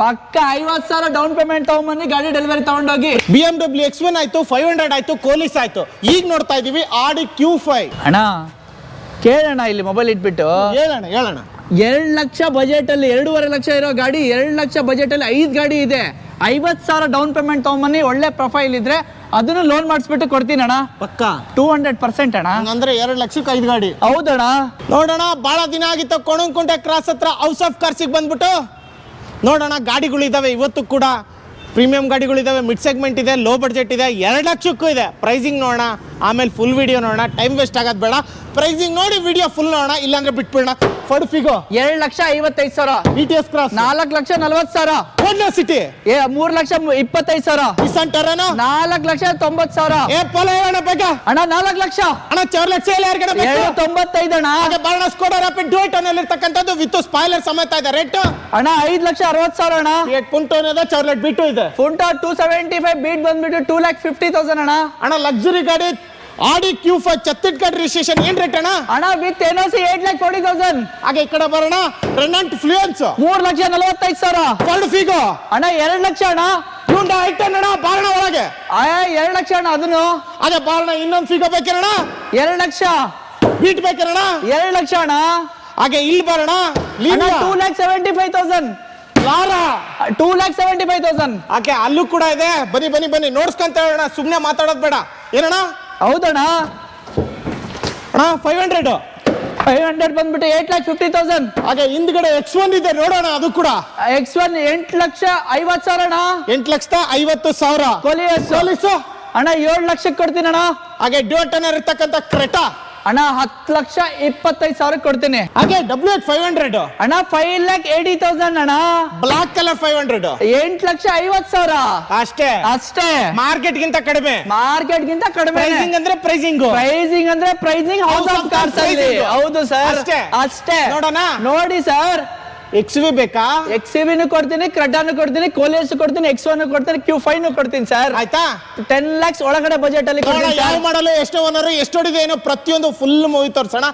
ಪಕ್ಕ ಐವತ್ ಸಾವಿರ ಡೌನ್ ಪೇಮೆಂಟ್ ತಗೊಂಡ್ಬನ್ನಿ ಗಾಡಿ ಡೆಲಿವರಿ ತಗೊಂಡೋಗಿ. B M W X one ಆಯ್ತು ಫೈವ್ ಹಂಡ್ರೆಡ್ ಆಯ್ತು ಕೋಲಿಸ್ ಆಯ್ತು. ಈಗ ನೋಡ್ತಾ ಇದೀವಿ ಆಡಿ ಕ್ಯೂ ಫೈವ್ ಅಣ್ಣ ಕೇಳೋಣ ಇಲ್ಲಿ ಮೊಬೈಲ್ ಇಟ್ಬಿಟ್ಟು. ಹೇಳೋಣ ಹೇಳೋಣ ಎರಡು ಲಕ್ಷ ಬಜೆಟ್ ಅಲ್ಲಿ ಎರಡೂವರೆ ಲಕ್ಷ ಇರೋ ಗಾಡಿ ಎರಡು ಲಕ್ಷ ಬಜೆಟ್ ಅಲ್ಲಿ ಐದು ಗಾಡಿ ಇದೆ. ಐವತ್ ಸಾವಿರ ಡೌನ್ ಪೇಮೆಂಟ್ ತಗೊಂಬನ್ನಿ ಒಳ್ಳೆ ಪ್ರೊಫೈಲ್ ಇದ್ರೆ ಅದನ್ನು ಲೋನ್ ಮಾಡಿಸ್ಬಿಟ್ಟು ಕೊಡ್ತೀನಿ ಅಣ್ಣ. ಪಕ್ಕ? ಟೂ ಹಂಡ್ರೆಡ್ ಪರ್ಸೆಂಟ್ ಅಣ್ಣ. ಅಂದ್ರೆ ಎರಡು ಲಕ್ಷಕ್ಕೆ ಐದು ಗಾಡಿ. ಹೌದಣ್ಣ. ನೋಡೋಣ ಬಹಳ ದಿನ ಆಗಿತ್ತು ಕೊಣಂಕುಂಟೆ ಕ್ರಾಸ್ ಹತ್ರ ಹೌಸ್ ಆಫ್ ಕಾರ್ಸಿಗೆ ಬಂದ್ಬಿಟ್ಟು. ನೋಡೋಣ ಇದ್ದಾವೆ ಇವತ್ತು ಕೂಡ ಪ್ರೀಮಿಯಂ ಗಾಡಿಗಳಿದ್ದಾವೆ ಮಿಡ್ ಸೆಗ್ಮೆಂಟ್ ಇದೆ ಲೋ ಬಜೆಟ್ ಇದೆ ಎರಡು ಲಕ್ಷಕ್ಕೂ ಇದೆ. ಪ್ರೈಸಿಂಗ್ ನೋಡೋಣ ಆಮೇಲೆ ಫುಲ್ ವಿಡಿಯೋ ನೋಡೋಣ ಟೈಮ್ ವೇಸ್ಟ್ ಆಗೋದು ಬೇಡ. ಪ್ರೈಸಿಂಗ್ ನೋಡಿ ವಿಡಿಯೋ ಫುಲ್ ನೋಡೋಣ ಇಲ್ಲಾಂದ್ರೆ ಬಿಟ್ಬಿಡೋಣ. ಫಡ್ ಫಿಗೋ ಎರಡು ಲಕ್ಷ ಐವತ್ತೈದು ಸಾವಿರ. ಇ ಟಿ ಎಸ್ ಕ್ರಾಸ್ ನಾಲ್ಕು ಲಕ್ಷ ನಲ್ವತ್ತು ಸಾವಿರ. ಹೋಂಡಾ ಸಿಟಿ ಏ ಮೂರು ಲಕ್ಷ ಇಪ್ಪತ್ತೈದು ಸಾವಿರ. ನಿಸಾನ್ ಟರನೋ ನಾಲ್ಕು ಲಕ್ಷ ತೊಂಬತ್ತು ಸಾವಿರ. ಏ ಪೋಲೋ ಅಣ್ಣ ಬೇಗ. ಅಣ್ಣ ನಾಲ್ಕು ಲಕ್ಷ. ಅಣ್ಣ ಚಾರ್ ಲಕ್ಷ ಎಲ್ಲ ಬೇಕು? ತೊಂಬತ್ತೈದು ಅಣ್ಣ. ಹಾಗೆ ಬಾಳ ಸ್ಕೋಡ ರಾಪಿಡ್ ಡ್ಯೂಟ್ ಅನ್ನಲ್ಲಿ ಇರ್ತಕ್ಕಂಥದ್ದು ವಿತ್ ಸ್ಪಾಯ್ಲರ್ ಸಮೇತ ಇದೆ ರೇಟ್ ಅಣ್ಣ ಐದು ಲಕ್ಷ ಅರವತ್ತು ಸಾವಿರ ಅಣ್ಣ. ಪುಂಟೋ ಇದೆ ಚಾರ್ಲೆಟ್ ಬಿಟ್ಟು ಇದೆ. Punto two seventy five Beat ಬಂದ್ಬಿಟ್ಟು ಟೂ ಲ್ಯಾಕ್ ಫಿಫ್ಟಿ ತೌಸಂಡ್ ಅಣ್ಣ. ಅಣ್ಣ ಲಕ್ಸುರಿ ಗಾಡಿ Audi Q five Chhattisgarh registration ಏನ್ ರೇಟ್ ಅಣ್ಣ? ಅಣ್ಣ with N C eight lakh forty thousand ಹಾಗೆ ಈ ಕಡೆ ಬರೋಣ ರೆನಂಟ್ ಫ್ಲೂಯನ್ಸ್ ಮೂರ್ ಲಕ್ಷ ನಲವತ್ತೈದು ಸಾವಿರ. ಫಲ್ಡ್ ಫಿಗೋ ಅಣ್ಣ ಎರಡು ಲಕ್ಷ ಅಣ್ಣ. ಹ್ಯುಂಡಾ ಐಟನ್ ಅಣ್ಣ ಬಾರಣ ಒಳಗೆ. ಎರಡ್ ಲಕ್ಷ ಅಣ್ಣ ಅದನ್ನು. ಅದೆ ಬಾರಣ ಇನ್ನೊಂದು ಫಿಗೋ ಬೇಕಿರಣ ಎರಡ್ ಲಕ್ಷ. ಬೀಟ್ ಬೇಕಿರಣ ಎರಡ್ ಲಕ್ಷ ಅಣ್ಣ. ಹಾಗೆ ಇಲ್ಲಿ ಬರೋಣ two lakh seventy five thousand Laura! Two lakh seventy five thousand ಆಕೆ ಅಲ್ಲೂ ಕೂಡ ಇದೆ. ಬನ್ನಿ ಬನ್ನಿ ಬನ್ನಿ. ನೋಡ್ಸ್ಕೊಂತ ಹೇಳೋಣ. ಸುಮ್ಮನೆ ಮಾತಾಡೋದು ಬೇಡ. ಏನಣ್ಣ? ಹೌದಣ್ಣ. ಅಣ್ಣ ಫೈವ್ ಹಂಡ್ರೆಡ್ ಫೈವ್ ಹಂಡ್ರೆಡ್ ಬಂದ್ಬಿಟ್ಟು ಏಟ್ ಲ್ಯಾಕ್ ಫಿಫ್ಟಿ ತೌಸಂಡ್ ಹಾಗೆ ಹಿಂದ್ಗಡೆ ಎಕ್ಸ್ ಒನ್ ಇದೆ. ನೋಡೋಣ ಅದು ಕೂಡ. ಎಕ್ಸ್ ಒನ್ ಎಂಟು ಲಕ್ಷ ಐವತ್ತು ಸಾವಿರ ಅಣ್ಣ. ಎಂಟು ಲಕ್ಷದ ಐವತ್ತು ಸಾವಿರ. ಕೊಲಿಯಸ್ ಪೊಲೀಸು ಅಣ್ಣ ಏಳು ಲಕ್ಷಕ್ಕೆ ಕೊಡ್ತೀನಿ ಅಣ್ಣ. ಹಾಗೆ ಡ್ಯೂಟನರ್ ಇರ್ತಕ್ಕಂಥ ಕ್ರೆಟಾ? ಅಣ್ಣ ಹತ್ತು ಲಕ್ಷ ಇಪ್ಪತ್ತೈದು ಸಾವಿರಕ್ಕೆ ಕೊಡ್ತೀನಿ. ಹಾಗೆ ಡಬ್ಲ್ಯೂ ಎಚ್ ಫೈವ್ ಹಂಡ್ರೆಡ್ ಅಣ್ಣ ಫೈವ್ ಲ್ಯಾಕ್ ಏಟಿ ತೌಸಂಡ್ ಅಣ್ಣ. ಬ್ಲಾಕ್ ಕಲರ್ ಫೈವ್ ಹಂಡ್ರೆಡ್ ಎಂಟು ಲಕ್ಷ ಐವತ್ತು ಸಾವಿರ. ಅಷ್ಟೇ? ಅಷ್ಟೇ. ಮಾರ್ಕೆಟ್ ಗಿಂತ ಕಡಿಮೆ ಮಾರ್ಕೆಟ್ ಗಿಂತ ಕಡಿಮೆ ಪ್ರೈಸಿಂಗ್ ಅಂದ್ರೆ ಪ್ರೈಸಿಂಗ್ ಪ್ರೈಸಿಂಗ್ ಅಂದ್ರೆ ಪ್ರೈಸಿಂಗ್ ಹೌಸ್ ಆಫ್ ಕಾರ್ಸ್. ಹೌದು ಸರ್ ಅಷ್ಟೇ. ಅಷ್ಟೇ. ನೋಡೋಣ? ನೋಡಿ ಸರ್ ಎಕ್ಸ್ ವಿ ಬೇಕಾ? ಎಕ್ಸ್ ವಿನು ಕೊಡ್ತೀನಿ ಕ್ರೆಡಾನು ಕೊಡ್ತೀನಿ ಕೋಲೇಸ್ ಕೊಡ್ತೀನಿ ಎಕ್ಸ್ ಒನ್ ಕೊಡ್ತೀನಿ ಕ್ಯೂ ಫೈವ್ ಕೊಡ್ತೀನಿ ಸರ್ ಆಯ್ತಾ? ಟೆನ್ ಲ್ಯಾಕ್ಸ್ ಒಳಗಡೆ ಬಜೆಟ್ ಅಲ್ಲಿ ಯಾವ. ಮಾಡಲು ಎಷ್ಟು ಓನರ್ ಎಷ್ಟು ಹೊಡಿದೆ ಏನೋ ಪ್ರತಿಯೊಂದು ಫುಲ್ ಮೂವಿ ತೋರ್ಸೋಣ.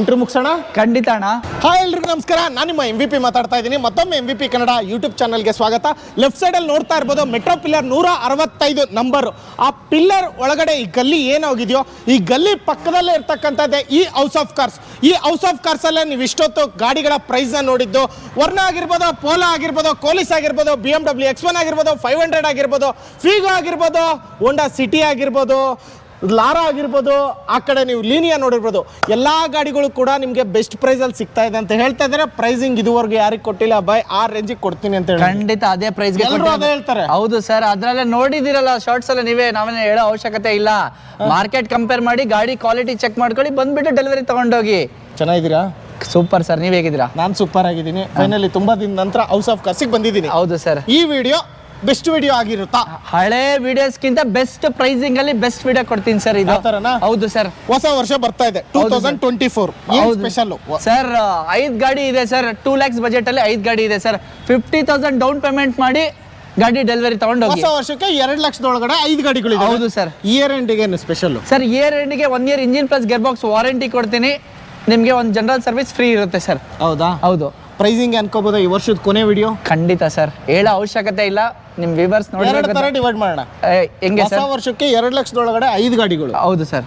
ಇಂಟರ್ ಮುಗಿಸೋಣ? ಖಂಡಿತ ಅಣ್ಣ. ಹಾಯ್ ಎಲ್ರಿಗೂ ನಮಸ್ಕಾರ. ನಾನು ನಿಮ್ಮ ಎಂ ವಿ ಪಿ ಮಾತಾಡ್ತಾ ಇದ್ದೀನಿ. ಮತ್ತೊಮ್ಮೆ M V P Kannada YouTube ಚಾನಲ್ಗೆ ಸ್ವಾಗತ. ಲೆಫ್ಟ್ ಸೈಡಲ್ಲಿ ನೋಡ್ತಾ ಇರ್ಬೋದು ಮೆಟ್ರೋ ಪಿಲ್ಲರ್ ನೂರ ಅರವತ್ತೈದು ನಂಬರ್ ಆ ಪಿಲ್ಲರ್ ಒಳಗಡೆ ಈ ಗಲ್ಲಿ ಏನಾಗಿದೆಯೋ ಈ ಗಲ್ಲಿ ಪಕ್ಕದಲ್ಲೇ ಇರ್ತಕ್ಕಂಥದ್ದೇ ಈ ಹೌಸ್ ಆಫ್ ಕಾರ್ಸ್ ಈ ಹೌಸ್ ಆಫ್ ಕಾರ್ಸಲ್ಲೇ ನೀವು ಇಷ್ಟೊತ್ತು ಗಾಡಿಗಳ ಪ್ರೈಸ್ನ ನೋಡಿದ್ದು ವರ್ಣ ಆಗಿರ್ಬೋದು ಪೋಲೋ ಆಗಿರ್ಬೋದು ಕೋಲಿಸ್ ಆಗಿರ್ಬೋದು B M W X one ಆಗಿರ್ಬೋದು ಫೈವ್ ಹಂಡ್ರೆಡ್ ಆಗಿರ್ಬೋದು ಫೀಗೋ ಆಗಿರ್ಬೋದು ಹೋಂಡಾ ಸಿಟಿ ಆಗಿರ್ಬೋದು ಲಾರಾ ಆಗಿರ್ಬೋದು ಆ ಕಡೆ ನೀವು ಲೀನಿಯಾ ನೋಡಿರ್ಬೋದು. ಎಲ್ಲ ಗಾಡಿಗಳು ಕೂಡ ನಿಮಗೆ ಬೆಸ್ಟ್ ಪ್ರೈಸಲ್ಲಿ ಸಿಗ್ತಾ ಇದೆ ಅಂತ ಹೇಳ್ತಾ ಇದ್ದಾರೆ ಪ್ರೈಸಿಂಗ್ ಇದುವರೆಗೂ ಯಾರಿಗೆ ಕೊಟ್ಟಿಲ್ಲ? ಬೈ ಆ ರೇಂಜಿಗೆ ಕೊಡ್ತೀನಿ ಅಂತ ಹೇಳಿ. ಖಂಡಿತ ಅದೇ ಪ್ರೈಸ್ ಎಲ್ರೂ ಅದೇ ಹೇಳ್ತಾರೆ. ಹೌದು ಸರ್ ಅದ್ರಲ್ಲೇ ನೋಡಿದಿರಲ್ಲ ಶಾರ್ಟ್ಸ್ ಎಲ್ಲ ನೀವೇ ನಾವೇ ಹೇಳೋ ಅವಶ್ಯಕತೆ ಇಲ್ಲ. ಮಾರ್ಕೆಟ್ ಕಂಪೇರ್ ಮಾಡಿ ಗಾಡಿ ಕ್ವಾಲಿಟಿ ಚೆಕ್ ಮಾಡ್ಕೊಳ್ಳಿ ಬಂದ್ಬಿಟ್ಟು ಡೆಲಿವರಿ ತಗೊಂಡೋಗಿ. ಚೆನ್ನಾಗಿದ್ದೀರಾ? ಸೂಪರ್ ಸರ್ ನೀವ್ ಹೇಗಿದ್ದೀರಾ? ನಾನು ಸೂಪರ್ ಆಗಿದ್ದೀನಿ. ಫೈನಲಿ ತುಂಬಾ ದಿನ ನಂತರ ಹೌಸ್ ಆಫ್ ಕಾರ್ಸಿಗೆ ಬಂದಿದ್ದೀನಿ. ಹೌದು ಸರ್ ಈ ವಿಡಿಯೋ ಬೆಸ್ಟ್ ವಿಡಿಯೋ ಆಗಿರುತ್ತಾ? ಹಳೆ ವಿಡಿಯೋಸ್ಗಿಂತ ಬೆಸ್ಟ್ ಪ್ರೈಸಿಂಗ್ ಅಲ್ಲಿ ಬೆಸ್ಟ್ ವಿಡಿಯೋ ಕೊಡ್ತೀನಿ ಸರ್ ಇದು. ಹೌದು ಸರ್ ಹೊಸ ವರ್ಷ ಬರ್ತಾ ಇದೆ. Two thousand twenty four special sir ಐದ್ ಗಾಡಿ ಇದೆ ಸರ್ ಟೂ ಲ್ಯಾಕ್ಸ್ ಬಜೆಟ್ ಅಲ್ಲಿ ಐದ್ ಗಾಡಿ ಇದೆ sir fifty thousand down payment ಮಾಡಿ ಗಾಡಿ ಡೆಲಿವರಿ ತಗೊಂಡೋಗಿ ಹೊಸ ವರ್ಷಕ್ಕೆ ಎರಡು ಲಕ್ಷದೊಳಗಡೆ ಐದು ಗಾಡಿಗಳು ಹೌದು ಸರ್ ಇಯರ್ ಎಂಡಿಗೆ special sir year ಎಂಡಿಗೆ one year engine plus gear box warranty ಕೊಡ್ತೀನಿ. ನಿಮಗೆ ಒಂದು ಜನರಲ್ ಸರ್ವಿಸ್ ಫ್ರೀ ಇರುತ್ತೆ ಸರ್ ಹೌದಾ? ಹೌದು. ಪ್ರೈಸಿಂಗ್ ಅನ್ಕೋಬಹುದು ಈ ವರ್ಷದ ಕೊನೆ ವಿಡಿಯೋ ಖಂಡಿತ ಸರ್ ಹೇಳೋ ಅವಶ್ಯಕತೆ ಇಲ್ಲ. ನಿಮ್ ವಿವರ್ಸ್ ಎರಡು ತರ ಡಿವೈಡ್ ಮಾಡೋಣ. ಹೆಂಗೆ ಹೊಸ ಸರ್ ವರ್ಷಕ್ಕೆ ಎರಡು ಲಕ್ಷದೊಳಗಡೆ ಐದು ಗಾಡಿಗಳು. ಹೌದು ಸರ್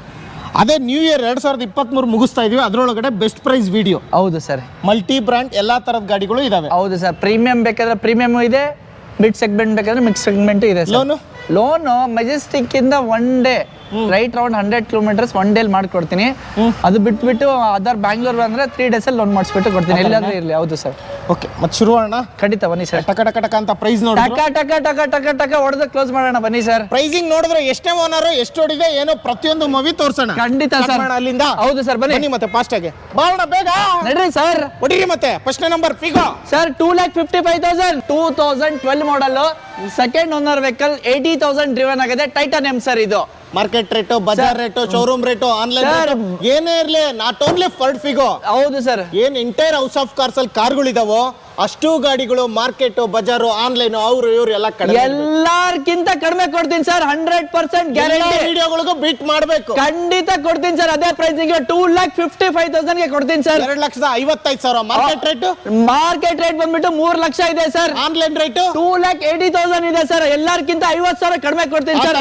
ಅದೇ ನ್ಯೂ ಇಯರ್ ಎರಡ್ ಸಾವಿರದ ಇಪ್ಪತ್ಮೂರು ಮುಗಿಸ್ತಾ ಇದೀವಿ. ಅದರೊಳಗಡೆ ಬೆಸ್ಟ್ ಪ್ರೈಸ್ ವಿಡಿಯೋ ಹೌದು ಸರ್ ಮಲ್ಟಿ ಬ್ರ್ಯಾಂಡ್ ಎಲ್ಲಾ ತರದ ಗಾಡಿಗಳು ಇದಾವೆ. ಹೌದು ಸರ್ ಪ್ರೀಮಿಯಂ ಬೇಕಾದ್ರೆ ಪ್ರೀಮಿಯಂ ಇದೆ. ಮಿಡ್ ಸೆಗ್ಮೆಂಟ್ ಬೇಕಾದ್ರೆ ಮಿಡ್ ಸೆಗ್ಮೆಂಟ್ ಇದೆ ಸರ್ ಲೋನು ಲೋನು ಮೆಜೆಸ್ಟಿಕ್ ಇಂದ one day right round hundred kilometres one daily ಮಾಡ್ಕೊಡ್ತೀನಿ. ಅದು ಬಿಟ್ಬಿಟ್ಟು ಅದರ್ ಬ್ಯಾಂಗ್ಳೂರ್ ಬಂದ್ರೆ ತ್ರೀ ಡೇಸ್ ಅಲ್ಲಿ ಲೋನ್ ಮಾಡಿಸ್ಬಿಟ್ಟು ಕೊಡ್ತೀನಿ. ಎಲ್ಲಾದ್ರೂ ಇರಲಿ. ಹೌದು ಸರ್ ಓಕೆ ಮತ್ತೆ ಶುರು ಮಾಡೋಣ? ಖಂಡಿತ ಬನ್ನಿ ಸರ್ ಟಕ ಟಕ ಟಕ ಅಂತ ಪ್ರೈಸ್ ನೋಡಿ ಟಕ ಟಕ ಟಕ ಟಕ ಟಕ ಹೊಡೆದು ಕ್ಲೋಸ್ ಮಾಡೋಣ ಬನ್ನಿ ಸರ್ ಪ್ರೈಸಿಂಗ್ ನೋಡಿದ್ರೆ ಎಷ್ಟೇ ಓನರ್ ಎಷ್ಟು ಹೊಡಿದೆ ಏನೋ ಪ್ರತಿಯೊಂದು ಮೂವಿ ತೋರ್ಸೋಣ. ಖಂಡಿತ ಸರ್ ಅಲ್ಲಿಂದ. ಹೌದು ಸರ್ ಬನ್ನಿ. ಬನ್ನಿ ಮತ್ತೆ ಫಾಸ್ಟ್ ಆಗಿ. ಬಾಳೋಣ ಬೇಗ. ನಡ್ರಿ ಸರ್ ಹೊಡಿರಿ ಮತ್ತೆ. First number Figo sir two lakh fifty five thousand two thousand twelve model second owner vehicle eighty thousand driven ಆಗಿದೆ. ಟೈಟನ್ ಎಂ ಸರ್ ಇದು. ಮಾರ್ಕೆಟ್ ರೇಟು ಬಜಾರ್ ರೇಟು ಶೋರೂಮ್ ರೇಟು ಆನ್ಲೈನ್ ಏನೇ ಇರಲಿ ನಾಟ್ ಓನ್ಲಿ ಫರ್ಡ್ ಫಿಗೋ ಹೌದು sir ಏನ್ entire house of cars ಅಲ್ಲಿ ಕಾರ್ಗಳಿದಾವೋ ಅಷ್ಟು ಗಾಡಿಗಳು ಮಾರ್ಕೆಟ್ ಬಜಾರು ಆನ್ಲೈನ್ ಅವರು ಇವರು ಎಲ್ಲ ಕಡಿಮೆ ಎಲ್ಲಾರ್ಕಿಂತ ಕಡಿಮೆ ಕೊಡ್ತೀನಿ ಸರ್ ಹಂಡ್ರೆಡ್ ಪರ್ಸೆಂಟ್ ಗ್ಯಾರಂಟಿ ವಿಡಿಯೋಗಳಿಗೂ ಬಿಟ್ ಮಾಡಬೇಕು. ಖಂಡಿತ ಕೊಡ್ತೀನಿ ಸರ್ ಅದೇ ಪ್ರೈಸಿಗೆ ಟೂ ಲ್ಯಾಕ್ ಫಿಫ್ಟಿ ಫೈವ್ ತೌಸಂಡ್ಗೆ ಕೊಡ್ತೀನಿ ಸರ್. ಎರಡ್ ಲಕ್ಷದ ಐವತ್ತೈದು ಸಾವಿರ. ಮಾರ್ಕೆಟ್ ರೇಟ್ ಮಾರ್ಕೆಟ್ ರೇಟ್ ಬಂದ್ಬಿಟ್ಟು ಮೂರ್ ಲಕ್ಷ ಇದೆ sir. Online rate two lakh eighty thousand ಇದೆ ಸರ್ ಎಲ್ಲಾರ್ಕಿಂತ ಐವತ್ತು ಸಾವಿರ ಕಡಿಮೆ ಕೊಡ್ತೀನಿ ಸರ್.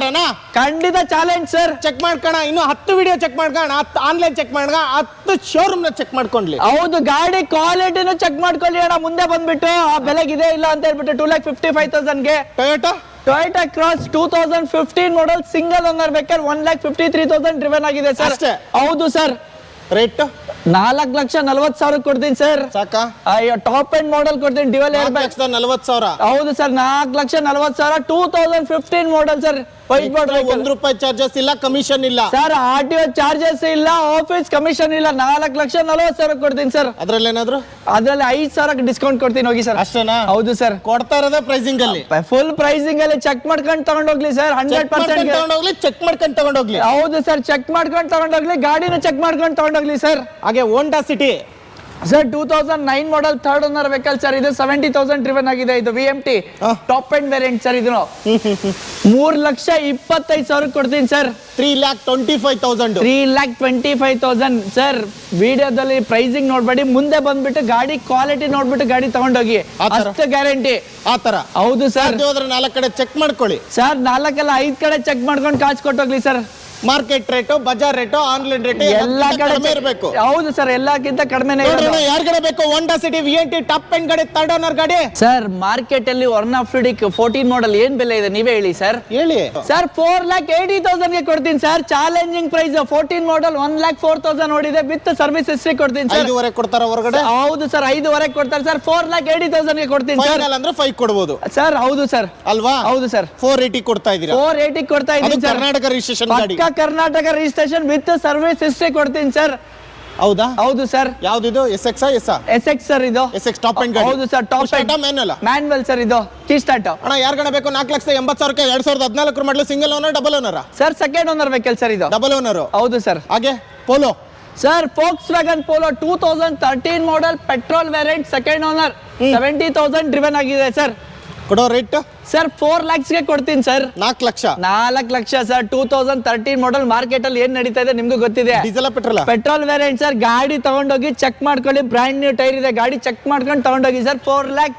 ಖಂಡಿತ ಚಾಲೆಂಜ್ ಸರ್. ಚೆಕ್ ಮಾಡ್ಕೋಣ ಇನ್ನು ಹತ್ತು ವಿಡಿಯೋ ಚೆಕ್ ಮಾಡ್ಕೋಣ ಹತ್ತು ಆನ್ಲೈನ್ ಚೆಕ್ ಮಾಡ್ಕೋಣ ಹತ್ತು ಶೋರೂಮ್ನ ಚೆಕ್ ಮಾಡ್ಕೊಂಡ್ಲಿ. ಹೌದು ಗಾಡಿ ಕ್ವಾಲಿಟಿನೂ ಚೆಕ್ ಮಾಡ್ಕೊಳ್ಳಿ ಅಣ್ಣ ಮುಂದೆ ಬಂದ್ಬಿಟ್ಟು ಆ ಬೆಲೆಗಿದೆ ಇಲ್ಲ ಅಂತ ಹೇಳ್ಬಿಟ್ಟು ಟೂ ಲ್ಯಾಕ್ ಫಿಫ್ಟಿ ಫೈವ್ ತೌಸಂಡ್ಗೆ ಗೆ. Toyota Toyota cross two thousand fifteen model single owner ಬೇಕಾದ್ರೆ one lakh fifty three thousand driven ಆಗಿದೆ ಸರ್ ಅಷ್ಟೇ? ಹೌದು ಸರ್ ರೇಟ್ ನಾಲ್ಕು ಲಕ್ಷ ನಲ್ವತ್ತು ಸಾವಿರ ಕೊಡ್ತೀನಿ ಸರ್ ಸಾಕಾ? ಅಯ್ಯೋ ಟಾಪ್ ಎಂಡ್ ಮಾಡಲ್ ಕೊಡ್ತೀನಿ ಡಿವಲ್ ಏರ್ ನಾಲ್ಕು ಲಕ್ಷದ ನಲ್ವತ್ತು ಸಾವಿರ? ಹೌದು ಸರ್ ನಾಲ್ಕು ಲಕ್ಷ ನಲ್ವತ್ತು ಸಾವಿರ two thousand fifteen model sir ಒಂದ್ ರೂಪಾಯಿ ಚಾರ್ಜಸ್ ಇಲ್ಲ ಕಮಿಷನ್ ಇಲ್ಲ. Sir R T O charges ಇಲ್ಲ ಆಫೀಸ್ ಕಮಿಷನ್ ಇಲ್ಲ. ನಾಲ್ಕು ಲಕ್ಷ ನಲ್ವತ್ತು ಸಾವಿರ ಕೊಡ್ತೀನಿ ಸರ್ ಅದ್ರಲ್ಲಿ ಏನಾದ್ರು? ಅದ್ರಲ್ಲಿ ಐದು ಸಾವಿರ ಡಿಸ್ಕೌಂಟ್ ಕೊಡ್ತೀನಿ ಹೋಗಿ ಸರ್ ಅಷ್ಟೇನಾ? ಹೌದು ಸರ್ ಕೊಡ್ತಾ ಇರೋದೇ ಪ್ರೈಸಿಂಗ್ ಅಲ್ಲಿ. ಫುಲ್ ಪ್ರೈಸಿಂಗ್ ಅಲ್ಲಿ ಚೆಕ್ ಮಾಡ್ಕೊಂಡು ತಗೊಂಡೋಗ್ಲಿ ಸರ್ ಹಂಡ್ರೆಡ್ ಪರ್ಸೆಂಟ್ ತಗೊಂಡೋಗ್ಲಿ ಚೆಕ್ ಮಾಡ್ಕೊಂಡು ತಗೊಂಡೋಗ್ಲಿ ಹೌದು ಸರ್ ಚೆಕ್ ಮಾಡ್ಕೊಂಡು ತಗೊಂಡೋಗ್ಲಿ ಗಾಡಿನ ಚೆಕ್ ಮಾಡ್ಕೊಂಡು ತಗೊಂಡೋಗ್ಲಿ ಸರ್ ಹಾಗೆ Honda City sir two thousand nine model third owner vehicle sir ಇದು ಸೆವೆಂಟಿ ತೌಸಂಡ್ ಡ್ರಿವನ್ ಆಗಿದೆ. ಇದು V M T. Top and variant sir ಇದು. ಮೂರ್ ಲಕ್ಷ ಇಪ್ಪತ್ತೈದು ಸಾವಿರ ಕೊಡ್ತೀನಿ sir three lakh twenty five thousand three lakh twenty five thousand sir ವಿಡಿಯೋದಲ್ಲಿ ಪ್ರೈಸಿಂಗ್ ನೋಡ್ಬೇಡಿ. ಮುಂದೆ ಬಂದ್ಬಿಟ್ಟು ಗಾಡಿ ಕ್ವಾಲಿಟಿ ನೋಡ್ಬಿಟ್ಟು ಗಾಡಿ ತಗೊಂಡೋಗಿ? ಅಷ್ಟು ಗ್ಯಾರಂಟಿ ಆ ತರ ಹೌದು ಸರ್ ನಾಲ್ಕು ಕಡೆ ಚೆಕ್ ಮಾಡ್ಕೊಳ್ಳಿ. ಸರ್ ನಾಲ್ಕಲ್ಲ ಐದ್ ಕಡೆ ಚೆಕ್ ಮಾಡ್ಕೊಂಡು ಕಾಚ್ ಕೊಟ್ಟೋಗ್ಲಿ ಸರ್ ಮಾರ್ಕೆಟ್ ರೇಟು ಬಜಾರ್ ರೇಟು ಆನ್ಲೈನ್ ರೇಟ್ ಎಲ್ಲಾ ಕಡೆ ಕಡಿಮೆ ಇರಬೇಕು. ಹೌದು ಸರ್ ಎಲ್ಲಕ್ಕಿಂತ ಕಡಿಮೆನೇ ಯಾರ್ ಕಡೆ ಬೇಕು? Honda City V N T top end ಗಾಡಿ ತರ್ಡ್ ಓನರ್ ಗಡಿ? ಸರ್ ಮಾರ್ಕೆಟ್ ಅಲ್ಲಿ ವರ್ನಾ ಫ್ಲೂಡಿಕ್ ಫೋರ್ಟೀನ್ ಮಾಡಲ್ ಏನ್ ಬೆಲೆ ಇದೆ? ನೀವೇ ಹೇಳಿ ಸರ್. ಹೇಳಿ. ಸರ್ ಫೋರ್ ಲ್ಯಾಕ್ ಏಯ್ಟಿ ತೌಸಂಡ್ಗೆ ಕೊಡ್ತೀನಿ sir. Challenging price fourteen model one lakh four thousand ನೋಡಿದೆ. ವಿತ್ ಸರ್ವಿಸ್ ಹಿಸ್ಟ್ರಿ ಕೊಡ್ತೀನಿ ಸರ್. ಐದುವರೆ ಕೊಡ್ತಾರ ಹೊರಗಡೆ? ಹೌದು ಸರ್. ಐದುವರೆ ಕೊಡ್ತಾರೆ ಸರ್. ಫೋರ್ ಲ್ಯಾಕ್ ಏಯ್ಟಿ ತೌಸಂಡ್ಗೆ ಕೊಡ್ತೀನಿ ಸರ್. ಫೈನಲ್ ಅಂದ್ರೆ ಫೈವ್ ಕೊಡಬಹುದು ಸರ್ ಹೌದು ಸರ್. ಅಲ್ವಾ? ಹೌದು ಸರ್. ಫೋರ್ ಏಯ್ಟಿ ಕೊಡ್ತಾ ಇದೀರಾ? ಫೋರ್ ಏಯ್ಟಿ ಕೊಡ್ತಾ ಇದೀನಿ ಇದ್ದೀನಿ ಸರ್. ಕರ್ನಾಟಕ ರಿಜಿಸ್ಟ್ರೇಷನ್ ಗಾಡಿ. Karnataka registration with service history ಕೊಡ್ತೀನಿ ಸರ್ ಹೌದಾ? ಹೌದು sir ಯಾವ್ದಿದು? S X S S X sir ಇದು. ಎಸ್ ಎಕ್ಸ್ ಟಾಪ್ ಎಂಡ್ ಹೌದು sir top manual manual sir ಇದು. ಕೀ ಸ್ಟಾರ್ಟ್ ಅಣ್ಣ ಯಾರ್ಗಣ ಬೇಕು? 4 ಲಕ್ಷ 80 ಸಾವಿರಕ್ಕೆ ಎರಡ್ ಸಾವಿರದ ಹದಿನಾಲ್ಕರ model single owner double owner sir second owner vehicle sir ಇದು. ಡಬಲ್ ಓನರ್ ಹೌದು ಸರ್ ಹಾಗೆ? Polo sir Volkswagen Polo two thousand thirteen model petrol variant second owner seventy thousand driven ಆಗಿದೆ ಸರ್ ಕೊಡೋ ರೇಟ್ ಸರ್ ಫೋರ್ ಲ್ಯಾಕ್ಸ್ಗೆ ಕೊಡ್ತೀನಿ sir ನಾಲ್ಕು ಲಕ್ಷ? ನಾಲ್ಕು lakh sir two thousand thirteen model market ಅಲ್ಲಿ ಏನ್ ನಡೀತಾ ಇದೆ ನಿಮ್ಗೂ ಗೊತ್ತಿದೆ? Diesel petrol petrol variant sir ಗಾಡಿ ತಗೊಂಡೋಗಿ ಚೆಕ್ ಮಾಡ್ಕೊಳ್ಳಿ. ಬ್ರ್ಯಾಂಡ್ ನ್ಯೂ ಟೈರ್ ಇದೆ. ಗಾಡಿ ಚೆಕ್ ಮಾಡ್ಕೊಂಡು ತಗೊಂಡೋಗಿ ಸರ್ ಫೋರ್ ಲ್ಯಾಕ್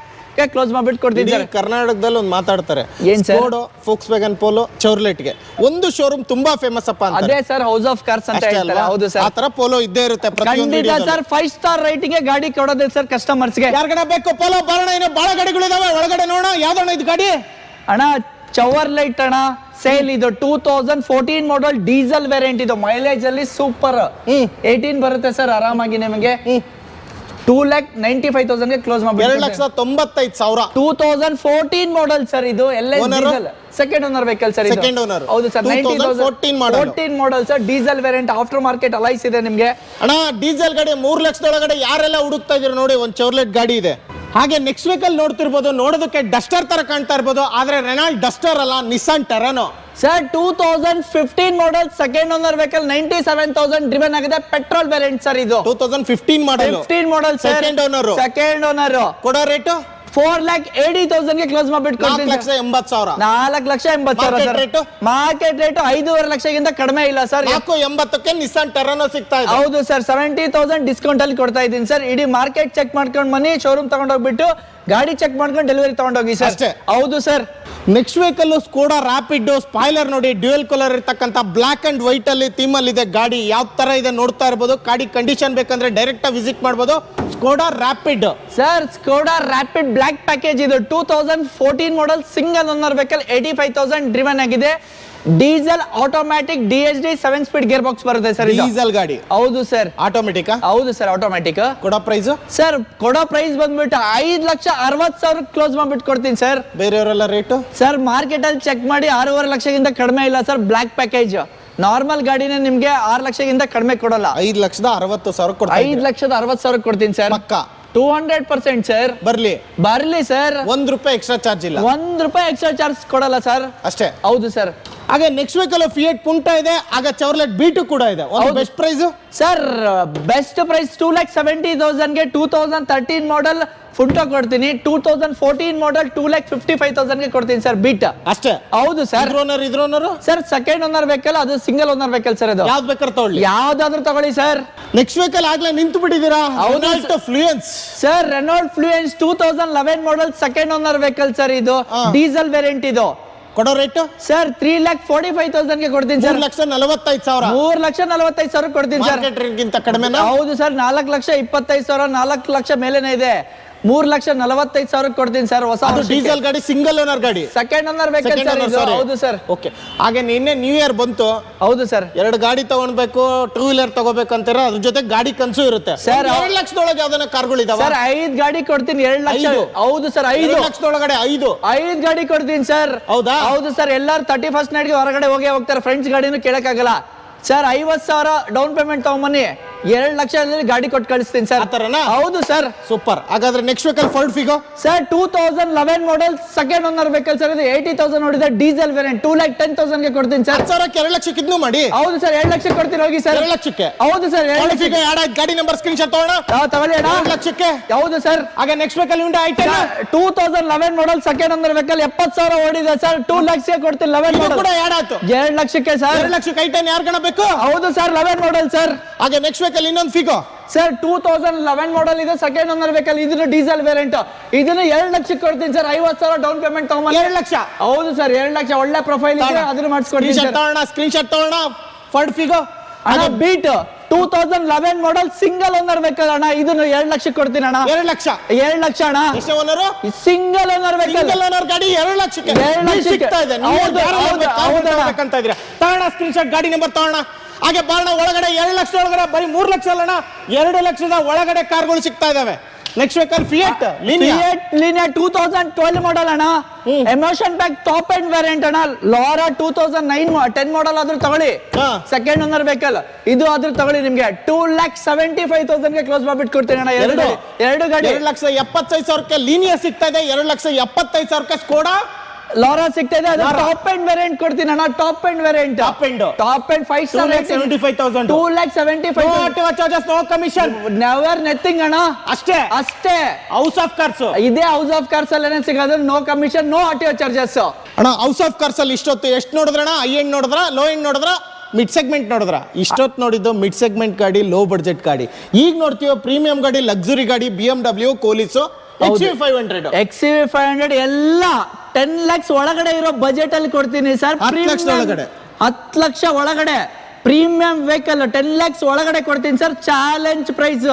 ಕ್ಲೋಸ್ ಮಾಡ್ಬಿಟ್ಟು ಕೊಡ್ತೀನಿ ಸರ್ ಕರ್ನಾಟಕದಲ್ಲಿ ಒಂದು ಮಾತಾಡ್ತಾರೆ. ಏನ್ sir? Skoda Volkswagen Polo ಚೌರ್ಲೆಟ್ಗೆ ಒಂದು ಶೋರೂಮ್ ತುಂಬಾ ಫೇಮಸ್ ಅಪ್ಪ ಅಂತ ಅದೇ ಸರ್ ಹೌಸ್ ಆಫ್ ಕಾರ್ಸ್ ಅಂತ ಹೇಳ್ತಾರೆ. ಹೌದು ಆ ಸರ್ ತರ ಪೋಲೋ ಇದ್ದೇ ಇರುತ್ತೆ ಪ್ರತಿಯೊಂದು ಖಂಡಿತ ಸರ್ ಫೈವ್ ಸ್ಟಾರ್ ರೇಟಿಂಗ್ ಗಾಡಿ ಕೊಡೋದು ಸರ್ ಕಸ್ಟಮರ್ಸ್ಗೆ. ಯಾರ್ಗಡೆ ಬೇಕು? ಪೋಲೋ ಬರೋಣ ಇನ್ನು ಬಹಳ ಗಾಡಿಗಳಿದಾವೆ. ಒಳಗಡೆ ನೋಡೋಣ. ಯಾವ್ದಣ್ಣ ಇದು ಗಾಡಿ? ಅಣ್ಣ ಚವರ್ ಲೈಟ್ ಅಣ್ಣ ಸೇಲ್ ಇದು two thousand fourteen model diesel variant ಇದು. ಮೈಲೇಜ್ ಅಲ್ಲಿ ಸೂಪರ್. ಏಯ್ಟೀನ್ ಬರುತ್ತೆ ಸರ್ ಆರಾಮಾಗಿ ನಿಮಗೆ. ಟೂ ಲ್ಯಾಕ್ ನೈಂಟಿ ಫೈವ್ ತೌಸಂಡ್ಗೆ ಕ್ಲೋಸ್ ಮಾಡಿ ಎರಡು ಲಕ್ಷ ತೊಂಬತ್ತೈದು ಸಾವಿರ. Two thousand fourteen model sir ಇದು ಎಲ್ಲ diesel second owner vehicle sir second owner ಹೌದು sir 2014 model fourteen model sir diesel variant after market alloys ಇದೆ ನಿಮಗೆ. ಅಣ್ಣ ಡೀಸೆಲ್ ಗಾಡಿ ಮೂರ್ ಲಕ್ಷದೊಳಗಡೆ ಯಾರೆಲ್ಲ ಹುಡುಕ್ತಾ ಇದ್ರು ನೋಡಿ ಒಂದು ಚೌರ್ಲೆಟ್ ಗಾಡಿ ಇದೆ. ಹಾಗೆ ನೆಕ್ಸ್ಟ್ ವೀಕಲ್ಲಿ ನೋಡ್ತಿರ್ಬೋದು ನೋಡೋದಕ್ಕೆ ಡಸ್ಟರ್ ತರ ಕಾಣ್ತಾ ಇರ್ಬೋದು ಆದ್ರೆ ರೆನಾಲ್ಡ್ ಡಸ್ಟರ್ ಅಲ್ಲ Nissan Terrano sir two thousand fifteen model second owner vehicle ninety seven thousand driven ಆಗಿದೆ ಪೆಟ್ರೋಲ್ ವೇರಿಯಂಟ್ ಸರ್ ಇದು. Two thousand fifteen model fifteen model second owner second owner ಕೊಡೋ ರೇಟು ಫೋರ್ ಲ್ಯಾಕ್ ಏಟಿ ತೌಸಂಡ್ಗೆ close ಮಾಡ್ಬಿಟ್ಟು ಲಕ್ಷ ಎಂಬತ್ತು ಸಾವಿರ. ನಾಲ್ಕು ಲಕ್ಷ ಎಂಬತ್ತು ಸಾವಿರ ಸರ್. rate? ಮಾರ್ಕೆಟ್ ರೇಟ್ ಐದೂವರೆ ಲಕ್ಷಕ್ಕಿಂತ ಕಡಿಮೆ ಇಲ್ಲ ಸರ್. ನಾಲ್ಕು ಎಂಬತ್ತಕ್ಕೆ ನಿಸ್ಸಾನ್ ಟೆರಾನೋ ಸಿಗ್ತಾ ಇದೆ. ಹೌದು ಸರ್ ಸೆವೆಂಟಿ ತೌಸಂಡ್ ಡಿಸ್ಕೌಂಟ್ ಅಲ್ಲಿ ಕೊಡ್ತಾ ಇದ್ದೀನಿ ಸರ್. ಇಡೀ ಮಾರ್ಕೆಟ್ ಚೆಕ್ ಮಾಡ್ಕೊಂಡು ಮನಿ ಶೋರೂಮ್ ತಗೊಂಡೋಗ್ಬಿಟ್ಟು ಗಾಡಿ ಚೆಕ್ ಮಾಡ್ಕೊಂಡು ಡೆಲಿವರಿ ತಗೊಂಡೋಗಿ ಸರ್. ಅಷ್ಟೇ. ಹೌದು sir. Next vehicle Skoda Rapid spoiler ನೋಡಿ ಡ್ಯೂಯಲ್ ಕಲರ್ ಇರ್ತಕ್ಕಂಥ ಬ್ಲಾಕ್ ಅಂಡ್ ವೈಟ್ ಅಲ್ಲಿ ಥೀಮ್ ಅಲ್ಲಿ ಇದೆ ಗಾಡಿ. ಯಾವ ತರ ಇದೆ ನೋಡ್ತಾ ಇರ್ಬೋದು. ಗಾಡಿ ಕಂಡೀಷನ್ ಬೇಕಂದ್ರೆ ಡೈರೆಕ್ಟಾಗಿ ವಿಸಿಟ್ ಮಾಡ್ಬೋದು. Skoda Rapid sir Skoda Rapid black package ಇದು two thousand fourteen model single owner vehicle eighty five thousand driven ಆಗಿದೆ. Diesel automatic D H D seven speed gear box ಬರುತ್ತೆ ಸರ್ ಡೀಸೆಲ್ ಗಾಡಿ. ಹೌದು sir automatic ಹೌದು sir automatic ಕೊಡೋ price sir ಕೊಡೋ price ಬಂದ್ಬಿಟ್ಟು ಐದು ಲಕ್ಷ ಅರವತ್ತು ಸಾವಿರ ಕ್ಲೋಸ್ ಮಾಡ್ಬಿಟ್ಟು ಕೊಡ್ತೀನಿ ಸರ್ ಬೇರೆಯವರೆಲ್ಲ ರೇಟು ಸರ್ ಮಾರ್ಕೆಟ್ ಅಲ್ಲಿ ಚೆಕ್ ಮಾಡಿ ಆರೂವರೆ ಲಕ್ಷಕ್ಕಿಂತ ಕಡಿಮೆ ಇಲ್ಲ ಸರ್ ಬ್ಲಾಕ್ ಪ್ಯಾಕೇಜ್ ನಾರ್ಮಲ್ ಗಾಡಿನೇ ನಿಮ್ಗೆ ಆರು ಲಕ್ಷಕ್ಕಿಂತ ಕಡಿಮೆ ಕೊಡಲ್ಲ. ಐದು ಲಕ್ಷದ ಅರವತ್ತು ಸಾವಿರ ಕೊಡ್ತಾ ಐದು ಲಕ್ಷದ ಅರವತ್ತು ಸಾವಿರ ಕೊಡ್ತೀನಿ ಸರ್ ಪಕ್ಕ. ಟೂ ಹಂಡ್ರೆಡ್ ಪರ್ಸೆಂಟ್ ಸರ್ ಬರ್ಲಿ. ಬರ್ಲಿ ಸರ್ ಒಂದ್ ರೂಪಾಯಿ ಎಕ್ಸ್ಟ್ರಾ ಚಾರ್ಜ್ ಇಲ್ಲ. ಒಂದ್ ರೂಪಾಯಿ ಎಕ್ಸ್ಟ್ರಾ ಚಾರ್ಜ್ ಕೊಡಲ್ಲ ಸರ್ ಅಷ್ಟೇ. ಹೌದು ಸರ್ ಹಾಗೆ ನೆಕ್ಸ್ಟ್ ವೆಹಿಕಲ್ ಫಿಯೇಟ್ ಪುಂಟ ಇದೆ ಆಗ ಚೌರ್ಲೆಟ್ ಬೀಟು ಕೂಡ ಇದೆ. Best price sir best price two lakh seventy ತೌಸಂಡ್ಗೆ two thousand thirteen model Punto ಕೊಡ್ತೀನಿ two thousand fourteen model two lakh fifty five ತೌಸಂಡ್ಗೆ ಕೊಡ್ತೀನಿ ಸರ್ ಬಿಟ್ ಅಷ್ಟೇ? ಹೌದು ಸರ್ ಓನರ್ ಇದ್ರೋನರ್ ಇದ್ರೋನರು? ಸರ್ ಸೆಕೆಂಡ್ ಓನರ್ ವೆಹಿಕಲ್ ಅದು ಸಿಂಗಲ್ ಓನರ್ ವೆಹಿಕಲ್ ಸರ್ ಇದು ಯಾವ್ದು ಬೇಕಾದ್ರೆ ತಗೊಳ್ಳಿ. ಯಾವ್ದಾದ್ರು ತಗೊಳ್ಳಿ ಸರ್ ನೆಕ್ಸ್ಟ್ ವೆಹಿಕಲ್ ಆಗ್ಲೇ ನಿಂತು ಬಿಟ್ಟಿದ್ದೀರಾ? Renault Fluence sir Renault Fluence two thousand eleven model second owner vehicle sir ಇದು. ಡೀಸೆಲ್ ವೇರಿಯಂಟ್ ಇದು. ಕೊಡೋ rate sir three lakh forty five ತೌಸಂಡ್ಗೆ ಕೊಡ್ತೀನಿ ಸರ್ ಲಕ್ಷ ನಲವತ್ತೈದು ಸಾವಿರ. ಮೂರ್ ಲಕ್ಷ ನಲವತ್ತೈದು ಸಾವಿರ ಕೊಡ್ತೀನಿ ಸರ್ ಗಿಂತ ಕಡಿಮೆನಾ? ಹೌದು ಸರ್ ನಾಲ್ಕು ಲಕ್ಷ ಇಪ್ಪತ್ತೈದು ಸಾವಿರ ನಾಲ್ಕು ಲಕ್ಷ ಮೇಲೇನೆ ಇದೆ. ಮೂರ್ ಲಕ್ಷ ನಲವತ್ತೈದು ಸಾವಿರ ಕೊಡ್ತೀನಿ ಸರ್ ಹೊಸ ಅದು ಡೀಸೆಲ್ ಗಾಡಿ ಸಿಂಗಲ್ ಓನರ್ ಗಾಡಿ. ಸೆಕೆಂಡ್ ಓನರ್ ಬೇಕು Second ಸರ್ owner, ಇದು sorry. ಹೌದು ಸರ್. ಓಕೆ ಹಾಗೆ ನಿನ್ನೆ ನ್ಯೂ ಇಯರ್ ಬಂತು. ಹೌದು ಸರ್. ಎರಡು ಗಾಡಿ ತಗೊಳ್ಬೇಕು ಟೂ ವೀಲರ್ ತಗೋಬೇಕು ಅಂತೀರ? ಅದ್ರ ಜೊತೆ ಗಾಡಿ ಕನ್ಸು ಇರುತ್ತೆ. ಸರ್ ಎರಡು ಎರಡ್ ಲಕ್ಷದೊಳಗೆ ಯಾವ್ದಾನ ಕಾರ್ಗಳಿದಾವ ಸರ್ ಐದ್ ಗಾಡಿ ಕೊಡ್ತೀನಿ ಎರಡ್ ಲಕ್ಷ ಐದು? ಹೌದು ಸರ್ ಐದು ಐದು. ಲಕ್ಷದೊಳಗಡೆ ಐದು. ಐದ್ ಗಾಡಿ ಕೊಡ್ತೀನಿ ಸರ್. ಹೌದಾ? ಹೌದು ಸರ್ ಎಲ್ಲಾರು ತರ್ಟಿ ಫಸ್ಟ್ ನೈಟ್ಗೆ ಹೊರಗಡೆ ಹೋಗಿ ಹೋಗ್ತಾರೆ. ಫ್ರೆಂಡ್ಸ್ ಗಾಡಿನೂ ಕೇಳಕ್ಕಾಗಲ್ಲ. ಸರ್ ಐವತ್ ಸಾವಿರ ಡೌನ್ ಪೇಮೆಂಟ್ ತಗೊಂಬನ್ನಿ. ಎರಡ್ ಲಕ್ಷದಲ್ಲಿ ಗಾಡಿ ಕೊಟ್ಟು ಕಳಿಸ್ತೀನಿ ಸರ್. ಆತರನಾ ಹೌದು ಸರ್. ಸೂಪರ್. ಹಾಗಾದ್ರೆ next vehicle Ford Figo sir two thousand eleven model second owner vehicle sir ಇದು ಏಯ್ಟಿ ತೌಸಂಡ್ ನೋಡಿದ್ರೆ diesel variant two lakh ten ತೌಸಂಡ್ಗೆ ಕೊಡ್ತೀನಿ ಸರ್. ಸರ್ ಎರಡು ಲಕ್ಷಕ್ಕೆ ಇದನ್ನು ಮಾಡಿ? ಹೌದು ಸರ್ ಎರಡು ಲಕ್ಷ ಕೊಡ್ತೀನಿ ಹೋಗಿ ಸರ್. ಎರಡು ಲಕ್ಷಕ್ಕೆ? ಹೌದು ಸರ್ ಎರಡು ಫೋರ್ಡ್ ಲಕ್ಷ ಫಿಗೋ ಯಾಡ್ ಆಯ್ತು? ಗಾಡಿ ನಂಬರ್ ಸ್ಕ್ರೀನ್ ಶಾಟ್ ತಗೋಣ ತಗೊಳ್ಳಿ ಅಣ್ಣ. ಎರಡು ಲಕ್ಷಕ್ಕೆ? ಹೌದು ಸರ್. ಹಾಗೆ ನೆಕ್ಸ್ಟ್ ವೆಹಿಕಲ್ ಉಂಟು item two thousand eleven model second owner vehicle ಎಪ್ಪತ್ತು ಸಾವಿರ ಓಡಿದೆ ಸರ್ ಟೂ ಲ್ಯಾಕ್ಸ್ ಕೊಡ್ತೀನಿ ಲೆವೆನ್ ಇದು ಕೂಡ ಮಾಡೆಲ್ ಯಾಡ್ ಆಯ್ತು? ಎರಡ್ ಲಕ್ಷಕ್ಕೆ ಸರ್. ಎರಡು ಲಕ್ಷಕ್ಕೆ ಐಟನ್ ಯಾರು ಕಾಣಬೇಕು ಹೌದು ಸರ್ ಲೆವೆನ್ ಮಾಡೆಲ್ ಸರ್. ಹಾಗೆ ನೆಕ್ಸ್ಟ್ ವೆಹಿಕಲ್ ಇನ್ನೊಂದು Figo sir two thousand eleven model ಇದೆ ಸೆಕೆಂಡ್ ಓನರ್ ಬೇಕಲ್ಲಿ ಇದನ್ನ ಡೀಸೆಲ್ ವೇರಿಯಂಟ್ ಇದನ್ನ ಎರಡು ಲಕ್ಷಕ್ಕೆ ಕೊಡ್ತೀನಿ ಸರ್ ಐವತ್ತು ಸಾವಿರ ಡೌನ್ ಪೇಮೆಂಟ್ ತಗೊಂಬಂದು ಎರಡು ಲಕ್ಷ. ಹೌದು ಸರ್ ಎರಡು ಲಕ್ಷ. ಒಳ್ಳೆ ಪ್ರೊಫೈಲ್ ಇದೆ ಅದನ್ನ ಮಾಡಿಸ್ಕೊಡ್ತೀನಿ ಸರ್ ತಗೋಣ ಸ್ಕ್ರೀನ್ ಶಾಟ್ ತಗೋಣ. ಫೋರ್ಡ್ ಫಿಗೋ ಅಣ್ಣ beat two thousand eleven model single owner vehicle ಅಣ್ಣ. ಇದನ್ನ ಎರಡ್ ಲಕ್ಷಕ್ಕೆ ಕೊಡ್ತೀನಿ ಅಣ್ಣ. ಎರಡು ಲಕ್ಷ. ಎರಡು ಲಕ್ಷ ಅಣ್ಣ. Owner single owner vehicle single owner ಗಾಡಿ ಎರಡು ಲಕ್ಷಕ್ಕೆ. ಎರಡು ಲಕ್ಷ. ಸಿಗ್ತಾ ಇದೆ ನೀವು ಹೌದು, ಹೌದು, ಹೋಗ್ಬೇಕಂತ ಇದ್ದೀರಾ? ತಗೋಣ ಸ್ಕ್ರೀನ್ ಶಾಟ್ ಗಾಡಿ ನಂಬರ್ ತಗೋಣ. ಹಾಗೆ ಬಾರ್ಣ ಒಳಗಡೆ ಎರಡು ಲಕ್ಷ ಒಳಗಡೆ ಬರೀ ಮೂರು ಲಕ್ಷ ಅಲ್ಲಣ್ಣ ಎರಡು ಲಕ್ಷದ ಒಳಗಡೆ ಕಾರ್ಗಳು ಸಿಗ್ತಾ ಇದಾವೆ. Next vehicle Fiat Fiat Linea two thousand twelve model ಅಣ್ಣ. Emotion bag top end variant ಅಣ್ಣ. Lara two thousand nine ten model ಆದ್ರೂ ತಗೊಳ್ಳಿ. ಸೆಕೆಂಡ್ ಓನರ್ ವೆಹಿಕಲ್ ಇದು ಆದ್ರೂ ತಗೊಳ್ಳಿ ನಿಮ್ಗೆ. ಟೂ ಲ್ಯಾಕ್ ಸೆವೆಂಟಿ ಫೈವ್ ತೌಸಂಡ್ಗೆ ಕ್ಲೋಸ್ ಮಾಡ್ಬಿಟ್ಟು ಕೊಡ್ತೀನಿ ಅಣ್ಣ. ಎರಡು ಎರಡು? ಗಾಡಿ. ಎರಡು ಲಕ್ಷ ಎಪ್ಪತ್ತೈದು ಸಾವಿರಕ್ಕೆ ಲೀನಿಯರ್ ಸಿಗ್ತಾ ಇದೆ. ಎರಡು ಲಕ್ಷ ಎಪ್ಪತ್ತೈದು ಸಾವಿರಕ್ಕೆ ಸ್ಕೋಡಾ ಲಾರಾ ಸಿಗ್ತಾ ಇದೆ ಅದು ಟಾಪ್ ಎಂಡ್ ವೇರಿಯಂಟ್ ಕೊಡ್ತೀನಿ ಅಣ್ಣ top end variant top end top end five star lakh seventy five thousand two lakh seventy five charges no commission never nothing ಅಣ್ಣ. ಅಷ್ಟೇ. ಅಷ್ಟೇ. ಹೌಸ್ ಆಫ್ ಕಾರ್ಸ್ ಇದೆ ಹೌಸ್ ಆಫ್ ಕಾರ್ಸ್ ಏನೇನು ಸಿಗೋದು no commission no R T charges ಅಣ್ಣ house of cars ಅಲ್ಲಿ ಇಷ್ಟೊತ್ತು ಎಷ್ಟು ಅಣ್ಣ? ಐ ಎಂಡ್ ನೋಡಿದ್ರ ಲೋ ಎಂಡ್ ನೋಡಿದ್ರ? ಮಿಡ್ ಸೆಗ್ಮೆಂಟ್ ನೋಡಿದ್ರ? ಇಷ್ಟೊತ್ತು ನೋಡಿದ್ದು ಮಿಡ್ ಸೆಗ್ಮೆಂಟ್ ಗಾಡಿ ಲೋ ಬಡ್ಜೆಟ್ ಗಾಡಿ. ಈಗ ನೋಡ್ತೀವಿ ಪ್ರೀಮಿಯಂ ಗಾಡಿ ಲಕ್ಸುರಿ ಗಾಡಿ B M W Koleos U five hundred X V five hundred ಎಲ್ಲ ಟೆನ್ ಲ್ಯಾಕ್ಸ್ ಒಳಗಡೆ ಇರೋ ಬಜೆಟ್ ಅಲ್ಲಿ ಕೊಡ್ತೀನಿ ಸರ್ ಹತ್ತು ಲಕ್ಷದ ಒಳಗಡೆ. ಹತ್ತು ಲಕ್ಷ ಒಳಗಡೆ. ಪ್ರೀಮಿಯಂ ವೆಹಿಕಲ್ ಟೆನ್ ಲ್ಯಾಕ್ಸ್ ಒಳಗಡೆ ಕೊಡ್ತೀನಿ ಸರ್ ಚಾಲೆಂಜ್ ಪ್ರೈಸ್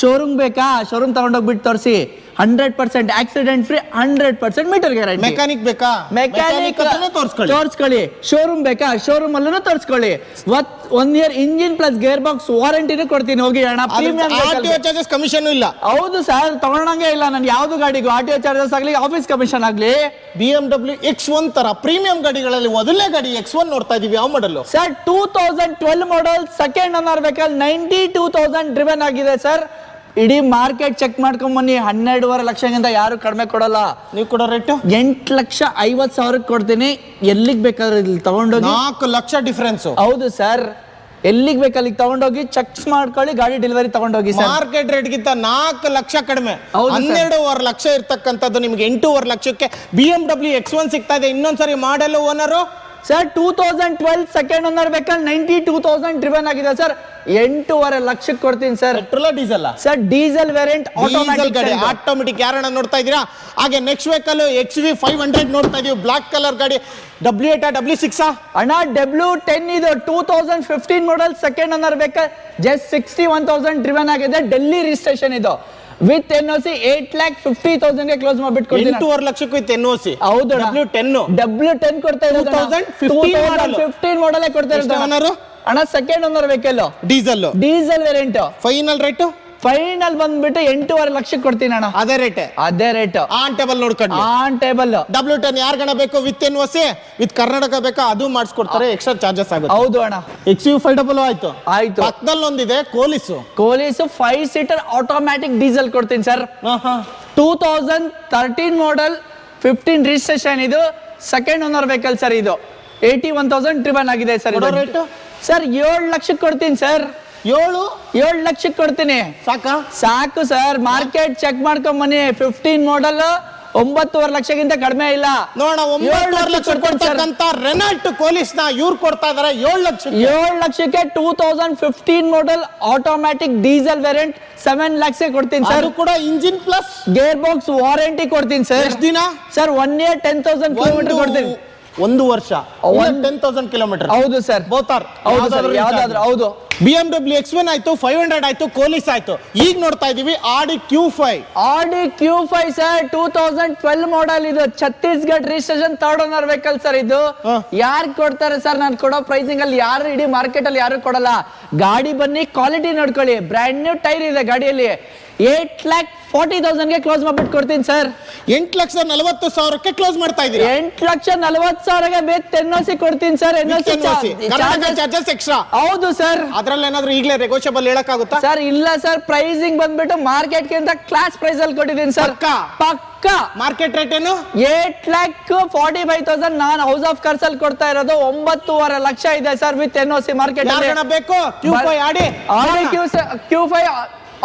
ಶೋರೂಮ್ ಬೇಕಾ? ಶೋರೂಮ್ ತಗೊಂಡೋಗ್ಬಿಟ್ಟು ತೋರಿಸಿ. Hundred percent accident free hundred percent meter guarantee mechanic ಬೇಕಾ? ಮೆಕ್ಯಾನಿಕ್ ತೋರಿಸ್ಕೊಳ್ಳಿ. ತೋರಿಸ್ಕೊಳ್ಳಿ. ಶೋರೂಮ್ ಬೇಕಾ? ಶೋರೂಮ್ ಅಲ್ಲೂ ತೋರಿಸ್ಕೊಳ್ಳಿ. One year engine plus gear box ವಾರಂಟಿನೂ ಕೊಡ್ತೀನಿ. ಹೋಗಿ ಅಣ್ಣ ಚಾರ್ಜಸ್ ಕಮಿಷನ್ ಇಲ್ಲ. ಹೌದು ಸರ್ ತಗೊಳಂಗೆ ಇಲ್ಲ ನಾನು ಯಾವ್ದು ಗಾಡಿಗೂ. ಆರ್ ಟಿ ಚಾರ್ಜಸ್ ಆಗಲಿ ಆಫೀಸ್ ಕಮಿಷನ್ ಆಗಲಿ. B M W X one ತರ ಪ್ರೀಮಿಯಂ ಗಾಡಿಗಳಲ್ಲಿ ಮೊದಲನೇ ಗಾಡಿ ಎಕ್ಸ್ ಒನ್ ನೋಡ್ತಾ ಇದೀವಿ. ಯಾವ ಮಾಡಲು sir two thousand twelve model second vehicle ninety two thousand driven ಆಗಿದೆ ಸರ್ ಇಡೀ ಮಾರ್ಕೆಟ್ ಚೆಕ್ ಮಾಡ್ಕೊಂಡ್ ಬನ್ನಿ. ಹನ್ನೆರಡುವರೆ ಲಕ್ಷಕ್ಕಿಂತ ಯಾರು ಕಡಿಮೆ ಕೊಡಲ್ಲ. ನೀವು ಕೊಡೋ ರೇಟು? ಎಂಟು ಲಕ್ಷ ಐವತ್ ಸಾವಿರಕ್ಕೆ ಕೊಡ್ತೀನಿ. ಎಲ್ಲಿಗೆ ಬೇಕಾದ್ರೆ ಇಲ್ಲಿ ತಗೊಂಡೋಗಿ. ನಾಲ್ಕು ಲಕ್ಷ ಡಿಫ್ರೆನ್ಸ್ ಹೌದು ಸರ್. ಎಲ್ಲಿಗೆ ಬೇಕು ಅಲ್ಲಿಗೆ ತಗೊಂಡೋಗಿ. ಚೆಕ್ಸ್ ಮಾಡ್ಕೊಳ್ಳಿ ಗಾಡಿ ಡೆಲಿವರಿ ತಗೊಂಡೋಗಿ ಸರ್. ಮಾರ್ಕೆಟ್ ರೇಟ್ ಗಿಂತ ನಾಲ್ಕು ಲಕ್ಷ ಕಡಿಮೆ. ಹೌದು. ಹನ್ನೆರಡೂವರೆ ಲಕ್ಷ ಇರ್ತಕ್ಕಂಥದ್ದು ನಿಮ್ಗೆ ಎಂಟೂವರೆ ಲಕ್ಷಕ್ಕೆ B M W X one ಸಿಗ್ತಾ ಇದೆ. ಇನ್ನೊಂದ್ಸರಿ model owner sir two thousand twelve second owner vehicle ninety two thousand driven ಆಗಿದೆ ಸರ್ ಎಂಟೂವರೆ ಲಕ್ಷಕ್ಕೆ ಕೊಡ್ತೀನಿ sir petrol diesel sir diesel variant diesel ಗಾಡಿ ಆಟೋಮ್ಯಾಟಿಕ್ ಆಟೋಮೆಟಿಕ್ ಯಾರನ್ನ ನೋಡ್ತಾ ಇದೀರಾ ಹಾಗೆ next vehicle X V five hundred ನೋಡ್ತಾ ಇದೀವಿ. ಬ್ಲಾಕ್ ಕಲರ್ ಗಾಡಿ. ಡಬ್ಲ್ಯೂ ಏಟಾ ಡಬ್ಲ್ಯೂ ಸಿಕ್ಸ್ ಅಣ್ಣ ಡಬ್ಲ್ಯೂ ಟೆನ್ ಇದು two thousand fifteen model second owner vehicle just sixty one thousand driven ಆಗಿದೆ. ಡೆಲ್ಲಿ ರಿಜಿಸ್ಟ್ರೇಷನ್ ಇದು. With N O C eight lakh fifty ತೌಸಂಡ್ಗೆ close ಮಾಡ್ಬಿಟ್ಟು ಎಂಟೂವರೆ ಲಕ್ಷಕ್ಕೂ ಇತ್ತು ಎನ್ ಒ ಸಿ ಹೌದು ಡಬ್ಲ್ಯೂ ಟೆನ್ ಡಬ್ಲ್ಯೂ ಟೆನ್ ಕೊಡ್ತಾ ಇರೋದು 2015 model. ಫಿಫ್ಟೀನ್ ಮಾಡಲೇ ಕೊಡ್ತಾ ಇರೋದು ಅಣ್ಣ. Second owner vehicle diesel diesel variant final rate final ಬಂದ್ಬಿಟ್ಟು ಎಂಟೂವರೆ ಲಕ್ಷಕ್ಕೆ ಕೊಡ್ತೀನಿ ಅಣ್ಣ. ಅದೇ ರೇಟ್ ಅದೇ ರೇಟ್ ಆನ್ ಟೇಬಲ್ ನೋಡ್ಕೊಂಡು ಆನ್ ಟೇಬಲ್ ಡಬ್ಲ್ಯೂ ಟೆನ್ ಯಾರ್ಗಣ ಬೇಕು? ವಿತ್ ಎನ್ ವಸೆ ವಿತ್ ಕರ್ನಾಟಕ ಬೇಕಾ? ಅದು ಮಾಡಿಸ್ಕೊಡ್ತಾರೆ ಎಕ್ಸ್ಟ್ರಾ ಚಾರ್ಜಸ್ ಆಗುತ್ತೆ. ಹೌದು ಅಣ್ಣ. ಎಕ್ಸ್ ಯು ಫೈವ್ ಡಬಲ್ ಆಯ್ತು. ಆಯ್ತು. ಪಕ್ಕದಲ್ಲಿ ಒಂದಿದೆ Koleos. Koleos five seater automatic diesel ಕೊಡ್ತೀನಿ sir two thousand thirteen model fifteen registration ಇದು. ಸೆಕೆಂಡ್ ಓನರ್ ವೆಹಿಕಲ್ ಸರ್ ಇದು. ಏಯ್ಟಿ ಒನ್ ತೌಸಂಡ್ ಟ್ರಿಬನ್ ಆಗಿದೆ ಸರ್ ರೇಟು ಸರ್ ಏಳು ಲಕ್ಷಕ್ಕೆ ಕೊಡ್ತೀನಿ ಸರ್ ಏಳು ಏಳು ಲಕ್ಷಕ್ಕೆ ಕೊಡ್ತೀನಿ. ಸಾಕಾ? ಸಾಕು ಸರ್. ಮಾರ್ಕೆಟ್ ಚೆಕ್ ಮಾಡ್ಕೊಂಡ್ ಬನ್ನಿ ಫಿಫ್ಟೀನ್ ಮಾಡಲ್ ಒಂಬತ್ತುವರೆ ಲಕ್ಷಕ್ಕಿಂತ ಕಡಿಮೆ ಇಲ್ಲ. ನೋಡೋಣ ಒಂಬತ್ತುವರೆ ಲಕ್ಷ. ಕೊಡ್ತಕ್ಕಂತ ರೆನಾಲ್ಟ್ ಕೋಲಿಸ್ನ ಇವ್ರು ಕೊಡ್ತಾ ಇದಾರೆ. ಏಳು ಲಕ್ಷ ಏಳು ಲಕ್ಷಕ್ಕೆ two thousand fifteen model automatic diesel variant seven lakhs ಕೊಡ್ತೀನಿ ಸರ್. ಕೂಡ engine plus gear box warranty ಕೊಡ್ತೀನಿ ಸರ್. ಎಷ್ಟು ದಿನ? Sir one year ten thousand kilometre ಕೊಡ್ತೀನಿ. ಒಂದು ವರ್ಷ ಟೆನ್ ತೌಸಂಡ್ ಕಿಲೋಮೀಟರ್ ಹೌದು ಸರ್. ಬೋತಾರ್ ಹೌದು ಯಾವ್ದಾದ್ರು ಹೌದು. B M W X one ಆಯ್ತು ಫೈವ್ ಹಂಡ್ರೆಡ್ ಆಯ್ತು ಕೋಲಿಸ್ ಆಯ್ತು. ಈಗ ನೋಡ್ತಾ ಇದೀವಿ Audi Q five Audi Q five sir two thousand twelve model ಇದು. Chhattisgarh registration third owner vehicle sir ಇದು. ಯಾರು ಕೊಡ್ತಾರೆ ಸರ್ ನಾನು ಕೊಡೋ ಪ್ರೈಸಿಂಗ್ ಅಲ್ಲಿ ಯಾರು ಇಡೀ ಮಾರ್ಕೆಟ್ ಅಲ್ಲಿ ಯಾರು ಕೊಡಲ್ಲ. ಗಾಡಿ ಬನ್ನಿ ಕ್ವಾಲಿಟಿ ನೋಡ್ಕೊಳ್ಳಿ. ಬ್ರ್ಯಾಂಡ್ ನ್ಯೂ ಟೈರ್ ಇದೆ ಗಾಡಿಯಲ್ಲಿ. ಏಟ್ ಲ್ಯಾಕ್ ಫಾರ್ಟಿ ತೌಸಂಡ್ಗೆ ಕ್ಲೋಸ್ ಮಾಡ್ಬಿಟ್ಟು ಕೊಡ್ತೀನಿ ಸರ್. ಎಂಟು ಲಕ್ಷ ನಲವತ್ತು ಸಾವಿರಕ್ಕೆ ಕ್ಲೋಸ್ ಮಾಡ್ತಾ ಇದೀವಿ ಎಂಟು ಲಕ್ಷ ನಲವತ್ತು ಸಾವಿರಗೆ ಬೇತ್ ಎನ್ ಸಿ ಕೊಡ್ತೀನಿ sir. N C charges. Extra? ಹೌದು ಸರ್. ಅದ್ರಲ್ಲಿ ಏನಾದ್ರು ಈಗಲೇ ನೆಗೋಷಿಯಬಲ್ ಹೇಳಕ್ಕಾಗುತ್ತಾ? ಸರ್ ಇಲ್ಲ ಸರ್. ಪ್ರೈಸಿಂಗ್ ಬಂದ್ಬಿಟ್ಟು ಮಾರ್ಕೆಟ್ ಗಿಂತ ಕ್ಲಾಸ್ ಪ್ರೈಸ್ ಅಲ್ಲಿ ಕೊಟ್ಟಿದ್ದೀನಿ ಸರ್. ಪಕ್ಕಾ? ಪಕ್ಕ? ಮಾರ್ಕೆಟ್ ರೇಟ್ ಏನು? Eight lakh forty five thousand ನಾನು ಹೌಸ್ ಆಫ್ ಕರ್ಸ್ ಅಲ್ಲಿ ಕೊಡ್ತಾ ಇರೋದು ಒಂಬತ್ತೂವರೆ ಲಕ್ಷ ಇದೆ sir with N C market ಬೇಕು? Q five Audi. Audi Q Q five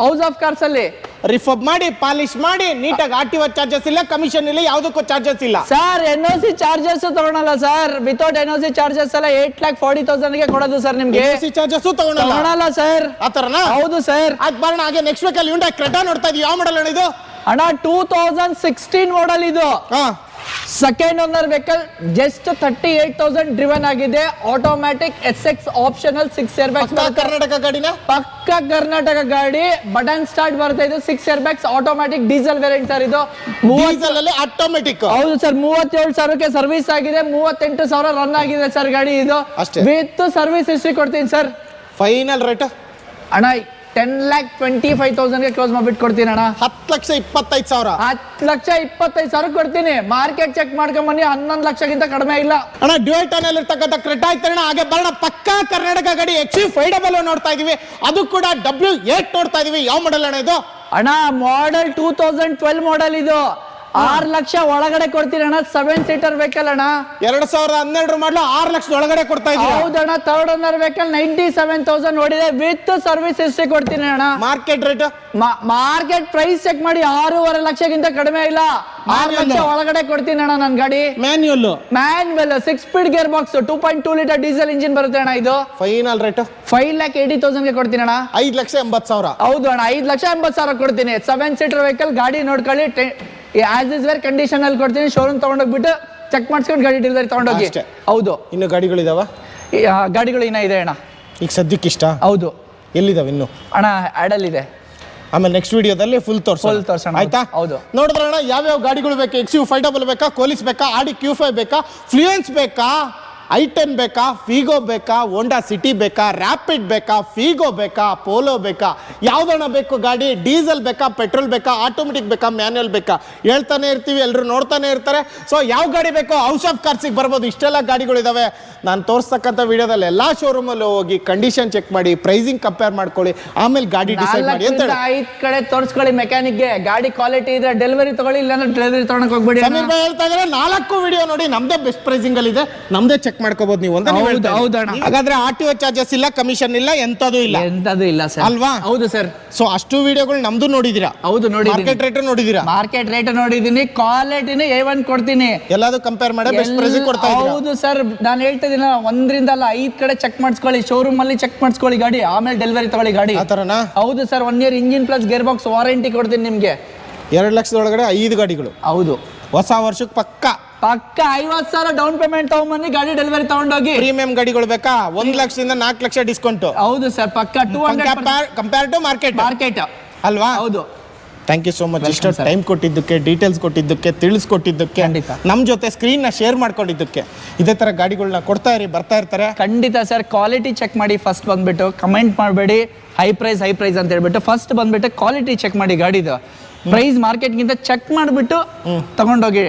house of cars ಅಲ್ಲಿ. ರಿಫಬ್ ಮಾಡಿ ಪಾಲಿಶ್ ಮಾಡಿ ನೀಟಾಗಿ ಆರ್ ಟಿ ಚಾರ್ಜಸ್ ಇಲ್ಲ ಕಮಿಷನ್ ಇಲ್ಲ ಯಾವುದಕ್ಕೂ ಚಾರ್ಜಸ್ ಇಲ್ಲ. ಸರ್ ಎನ್ ಸಿ ಚಾರ್ಜಸ್ ತಗೊಳಲ್ಲ sir. Without N C charges ಎಲ್ಲ ಏಟ್ ಲ್ಯಾಕ್ ಫಾರ್ಟಿ ತೌಸಂಡ್ಗೆ ಕೊಡೋದು ಸರ್ ನಿಮ್ಗೆ. ಚಾರ್ಜಸ್ ತಗೊಳಲ್ಲ. ತಗೊಳಲ್ಲ ಸರ್. ಆತರನಾ ಹೌದು ಸರ್. ಅದ್ ಬರೋಣ ಹಾಗೆ ನೆಕ್ಸ್ಟ್ ವೀಕ್ ಯುಂಡಾ ಕ್ರೆಟಾ ನೋಡ್ತಾ ಇದೀವಿ. ಯಾವ ಮಾಡಲ್ ಇದು? ಅಣ್ಣ ಟೂ ತೌಸಂಡ್ ಸಿಕ್ಸ್ಟೀನ್ ಮಾಡಲ್ ಇದು. ಹಾ. Second owner vehicle just thirty eight thousand driven ಆಗಿದೆ automatic S X optional six air bags Karnataka ಗಾಡಿನ? ಪಕ್ಕ ಕರ್ನಾಟಕ ಗಾಡಿ ಬಟನ್ ಸ್ಟಾರ್ಟ್ ಬರ್ತಾ ಇದೆ. Six air bags automatic diesel variant sir ಇದು. ಆಟೋಮ್ಯಾಟಿಕ್ ಹೌದು ಸರ್ ಮೂವತ್ತೇಳು ಸಾವಿರಕ್ಕೆ ಸರ್ವಿಸ್ ಆಗಿದೆ. ಮೂವತ್ತೆಂಟು ಸಾವಿರ ರನ್ ಆಗಿದೆ ಸರ್ ಗಾಡಿ ಇದು. ವಿತ್ ಸರ್ವಿಸ್ ಹಿಸ್ಟ್ರಿ ಕೊಡ್ತೀನಿ ಸರ್ ಫೈನಲ್ ರೇಟ್ ಅಣ್ಣ ಟೆನ್ ಲ್ಯಾಕ್ ಟ್ವೆಂಟಿ ಫೈವ್ ತೌಸಂಡ್ಗೆ ಕ್ಲೋಸ್ ಮಾಡ್ಬಿಟ್ಟು ಕೊಡ್ತೀನಿ ಅಣ್ಣ. ಹತ್ತು ಲಕ್ಷ ಇಪ್ಪತ್ತೈದು ಸಾವಿರ. ಹತ್ತು ಲಕ್ಷ ಇಪ್ಪತ್ತೈದು ಸಾವಿರ ಕೊಡ್ತೀನಿ. ಮಾರ್ಕೆಟ್ ಚೆಕ್ ಮಾಡ್ಕೊಂಡ್ ಬನ್ನಿ ಹನ್ನೊಂದು ಲಕ್ಷಕ್ಕಿಂತ ಕಡಿಮೆ ಇಲ್ಲ. ಅಣ್ಣ ಡ್ಯೂಯಲ್ ಅಲ್ಲಿ ಇರ್ತಕ್ಕಂಥ ಕ್ರೆಟಾ ಐತಣ್ಣ ಹಾಗೆ ಬರೋಣ ಪಕ್ಕಾ ಕರ್ನಾಟಕ ಗಡಿ ಎಚ್ ಫೈವ್ ಡಬಲ್ ನೋಡ್ತಾ ಇದೀವಿ. ಅದು ಕೂಡ ಡಬ್ಲ್ಯೂ ಏಟ್ ನೋಡ್ತಾ ಇದೀವಿ. ಯಾವ ಮಾಡೆಲ್ ಅಣ್ಣ ಇದು? ಅಣ್ಣ model two thousand twelve model ಇದು. ಆರು ಲಕ್ಷ ಒಳಗಡೆ ಕೊಡ್ತೀನಿ ಅಣ್ಣ. ಸೆವೆನ್ ಸೀಟರ್ ವೆಹಿಕಲ್ ಅಣ್ಣ. ಎರಡ್ ಸಾವಿರದ ಹನ್ನೆರಡು ಮಾಡಲು ಆರ್ ಲಕ್ಷದ ಒಳಗಡೆ ಕೊಡ್ತಾ ಇದ್ದೀವಿ ಹೌದಣ್ಣ third owner vehicle ninety seven thousand ನೋಡಿದೆ ವಿತ್ ಸರ್ವಿಸ್ ಹಿಸ್ಟ್ರಿ ಕೊಡ್ತೀನಿ ಅಣ್ಣ. Market rate market price check ಮಾಡಿ ಆರೂವರೆ ಲಕ್ಷಕ್ಕಿಂತ ಕಡಿಮೆ ಇಲ್ಲ. ಆರು ಲಕ್ಷ ಒಳಗಡೆ ಕೊಡ್ತೀನಿ ಅಣ್ಣ ನನ್ನ ಗಾಡಿ. Manual manual six speed gear box two point two litre diesel engine ಬರುತ್ತೆ ಅಣ್ಣ ಇದು. Final rate five lakh eighty ತೌಸಂಡ್ಗೆ ಕೊಡ್ತೀನಿ ಅಣ್ಣ. ಐದು ಲಕ್ಷ ಎಂಬತ್ತು ಸಾವಿರ. ಹೌದು ಅಣ್ಣ. ಐದು ಲಕ್ಷ ಎಂಬತ್ತು ಸಾವಿರ ಕೊಡ್ತೀನಿ. ಸೆವೆನ್ ಸೀಟರ್ ವೆಹಿಕಲ್ ಗಾಡಿ ನೋಡ್ಕೊಳ್ಳಿ. ಆಸ್ ಇಸ್ ವೇರ್ ಕಂಡೀಷನ್ ಅಲ್ಲಿ ಕೊಡ್ತೀನಿ. ಶೋರೂಮ್ ತಗೊಂಡೋಗ್ಬಿಟ್ಟು ಚೆಕ್ ಮಾಡ್ಸ್ಕೊಂಡು ಗಾಡಿ ಡೆಲಿವರಿ ತಗೊಂಡೋಗಿ. ಅಷ್ಟೇ. ಹೌದು. ಇನ್ನು ಗಾಡಿಗಳಿದಾವ? ಈ, ಆ, ಗಾಡಿಗಳು ಇನ್ನ ಇದೆ ಅಣ್ಣ. ಈಗ ಸದ್ಯಕ್ಕೆ ಇಷ್ಟ ಹೌದು. ಎಲ್ಲಿದಾವೆ ಇನ್ನು? ಅಣ್ಣ ಆಡಲ್ ಇದೆ. ಆಮೇಲೆ ನೆಕ್ಸ್ಟ್ ವಿಡಿಯೋದಲ್ಲಿ ಫುಲ್ ತೋರ್ಸೋಣ. ಫುಲ್ ತೋರ್ಸೋಣ, ಆಯ್ತಾ? ಹೌದು. ನೋಡಿದ್ರಣ್ಣ ಯಾವ್ಯಾವ ಗಾಡಿಗಳು ಬೇಕು? ಎಕ್ಸ್ ಯು ಫೈವ್ ಡಬಲ್ ಬೇಕಾ? ಕೋಲಿಸ್ ಬೇಕಾ? ಆಡಿ ಕ್ಯೂ ಫೈವ್ ಬೇಕಾ? ಫ್ಲೂಯೆನ್ಸ್ ಬೇಕಾ? ಐ ಟೆನ್ ಬೇಕಾ? ಫೀಗೋ ಬೇಕಾ? ಹೋಂಡಾ ಸಿಟಿ ಬೇಕಾ? ರ್ಯಾಪಿಡ್ ಬೇಕಾ? ಫೀಗೋ ಬೇಕಾ? ಪೋಲೋ ಬೇಕಾ? ಯಾವ್ದಣ್ಣ ಬೇಕು ಗಾಡಿ? ಡೀಸೆಲ್ ಬೇಕಾ? ಪೆಟ್ರೋಲ್ ಬೇಕಾ? ಆಟೋಮೆಟಿಕ್ ಬೇಕಾ? ಮ್ಯಾನ್ಯಲ್ ಬೇಕಾ? ಹೇಳ್ತಾನೆ ಇರ್ತೀವಿ ಎಲ್ಲರೂ ನೋಡ್ತಾನೆ ಇರ್ತಾರೆ. ಸೊ ಯಾವ ಗಾಡಿ ಬೇಕೋ? ಹೌಸ್ ಆಫ್ ಕಾರ್ಸಿಗೆ ಬರ್ಬೋದು. ಇಷ್ಟೆಲ್ಲ ಗಾಡಿಗಳಿದಾವೆ ನಾನು ತೋರಿಸ್ತಕ್ಕಂಥ ವಿಡಿಯೋದಲ್ಲಿ ಎಲ್ಲ ಶೋರೂಮಲ್ಲೂ ಹೋಗಿ ಕಂಡೀಷನ್ ಚೆಕ್ ಮಾಡಿ ಪ್ರೈಸಿಂಗ್ ಕಂಪೇರ್ ಮಾಡ್ಕೊಳ್ಳಿ ಆಮೇಲೆ ಗಾಡಿ ಡಿಸೈಡ್ ಮಾಡಿ ಅಂತ ಐದು ಕಡೆ ತೋರಿಸ್ಕೊಳ್ಳಿ ಮೆಕ್ಯಾನಿಕ್ಗೆ ಗಾಡಿ ಕ್ವಾಲಿಟಿ ಇದ್ರೆ ಡೆಲಿವರಿ ತಗೊಳ್ಳಿ ಇಲ್ಲಾಂದ್ರೆ ಡೆಲಿವರಿ ತಗೊಳಕ್ ಹೋಗ್ಬೇಡಿ. ಸಮೀರ್ ಹೇಳ್ತಾ ಇದ್ದಾರೆ ನಾಲ್ಕು ವಿಡಿಯೋ ನೋಡಿ ನಮ್ದೇ ಬೆಸ್ಟ್ ಪ್ರೈಸಿಂಗ್ ಅಲ್ಲಿ ಇದೆ ನಮ್ದೇ ಚೆಕ್ ಮಾಡ್ಕೋಬಹುದು ನೀವು. ಅಂತ ನೀವು ಹೌದು, ಹೇಳ್ತಾ ಇದ್ದೀರಿ. ಹಾಗಾದ್ರೆ ಆರ್ ಟಿ ಒ ಚಾರ್ಜಸ್ ಇಲ್ಲ ಕಮಿಷನ್ ಇಲ್ಲ ಎಂತದೂ ಇಲ್ಲ? ಎಂತದು ಇಲ್ಲ ಸರ್ ಅಲ್ವಾ? ಹೌದು ಸರ್ ಸೊ ಅಷ್ಟು ವಿಡಿಯೋಗಳು ನಮ್ದು ನೋಡಿದೀರಾ? ಹೌದು ನೋಡಿ ಮಾರ್ಕೆಟ್ ರೇಟ್ ನೋಡಿದೀರಾ? ಮಾರ್ಕೆಟ್ ರೇಟ್ ನೋಡಿದೀನಿ ಕ್ವಾಲಿಟಿನೇ ಎ ಒನ್ ಕೊಡ್ತೀನಿ. ಎಲ್ಲಾದ್ರು ಕಂಪೇರ್ ಮಾಡಿ ಬೆಸ್ಟ್ ಪ್ರೈಸ್ ಕೊಡ್ತಾ ಇದ್ದೀರಾ? ಹೌದು ಸರ್ ನಾನು ಹೇಳ್ತಾ ಇದೀನಿ ಒಂದ್ರಿಂದ ಅಲ್ಲ ಐದ್ ಕಡೆ ಚೆಕ್ ಮಾಡಿಸ್ಕೊಳ್ಳಿ. ಶೋರೂಮ್ ಅಲ್ಲಿ ಚೆಕ್ ಮಾಡಿಸ್ಕೊಳ್ಳಿ ಗಾಡಿ ಆಮೇಲೆ ಡೆಲಿವರಿ ತಗೊಳ್ಳಿ ಗಾಡಿ. ಆತರನಾ ಹೌದು sir one year engine plus gear box warranty ಕೊಡ್ತೀನಿ ನಿಮ್ಗೆ. ಎರಡು ಲಕ್ಷದೊಳಗಡೆ ಐದು ಗಾಡಿಗಳು. ಹೌದು. ಹೊಸ ವರ್ಷಕ್ಕೆ ಪಕ್ಕ. ಪಕ್ಕ ಐವತ್ ಸಾವಿರ ಡೌನ್ ಪೇಮೆಂಟ್ ತಗೊಂಡ್ಬನ್ನಿ ಗಾಡಿ ಡೆಲಿವರಿ ತಗೊಂಡೋಗಿ. ಪ್ರೀಮಿಯಂ ಗಾಡಿಗಳು ಬೇಕಾ? ಒಂದ್ ಲಕ್ಷದಿಂದ ನಾಲ್ಕು ಲಕ್ಷ ಡಿಸ್ಕೌಂಟ್ ಹೌದು ಸರ್ ಪಕ್ಕ two hundred compare to market market ಅಲ್ವಾ? ಹೌದು. ಥ್ಯಾಂಕ್ ಯು ಸೋ ಮಚ್ ಇಷ್ಟು. ಟೈಮ್ ಕೊಟ್ಟಿದ್ದಕ್ಕೆ ಡೀಟೇಲ್ಸ್ ಕೊಟ್ಟಿದ್ದಕ್ಕೆ ತಿಳಿಸ್ಕೊಟ್ಟಿದ್ದಕ್ಕೆ ಖಂಡಿತ. ನಮ್ಮ ಜೊತೆ ಸ್ಕ್ರೀನ್ನ ಶೇರ್ ಮಾಡ್ಕೊಂಡಿದ್ದಕ್ಕೆ. ಇದೇ ಥರ ಗಾಡಿಗಳನ್ನ ಕೊಡ್ತಾ ಇರಿ ಬರ್ತಾ ಇರ್ತಾರೆ. ಖಂಡಿತ ಸರ್ ಕ್ವಾಲಿಟಿ ಚೆಕ್ ಮಾಡಿ ಫಸ್ಟ್ ಬಂದ್ಬಿಟ್ಟು ಕಮೆಂಟ್ ಮಾಡಬೇಡಿ. ಹೈ ಪ್ರೈಸ್ ಹೈ ಪ್ರೈಸ್ ಅಂತ ಹೇಳ್ಬಿಟ್ಟು ಫಸ್ಟ್ ಬಂದ್ಬಿಟ್ಟು ಕ್ವಾಲಿಟಿ ಚೆಕ್ ಮಾಡಿ ಗಾಡಿದು. ಪ್ರೈಸ್ ಮಾರ್ಕೆಟ್ಗಿಂತ ಚೆಕ್ ಮಾಡಿಬಿಟ್ಟು ತಗೊಂಡೋಗಿ.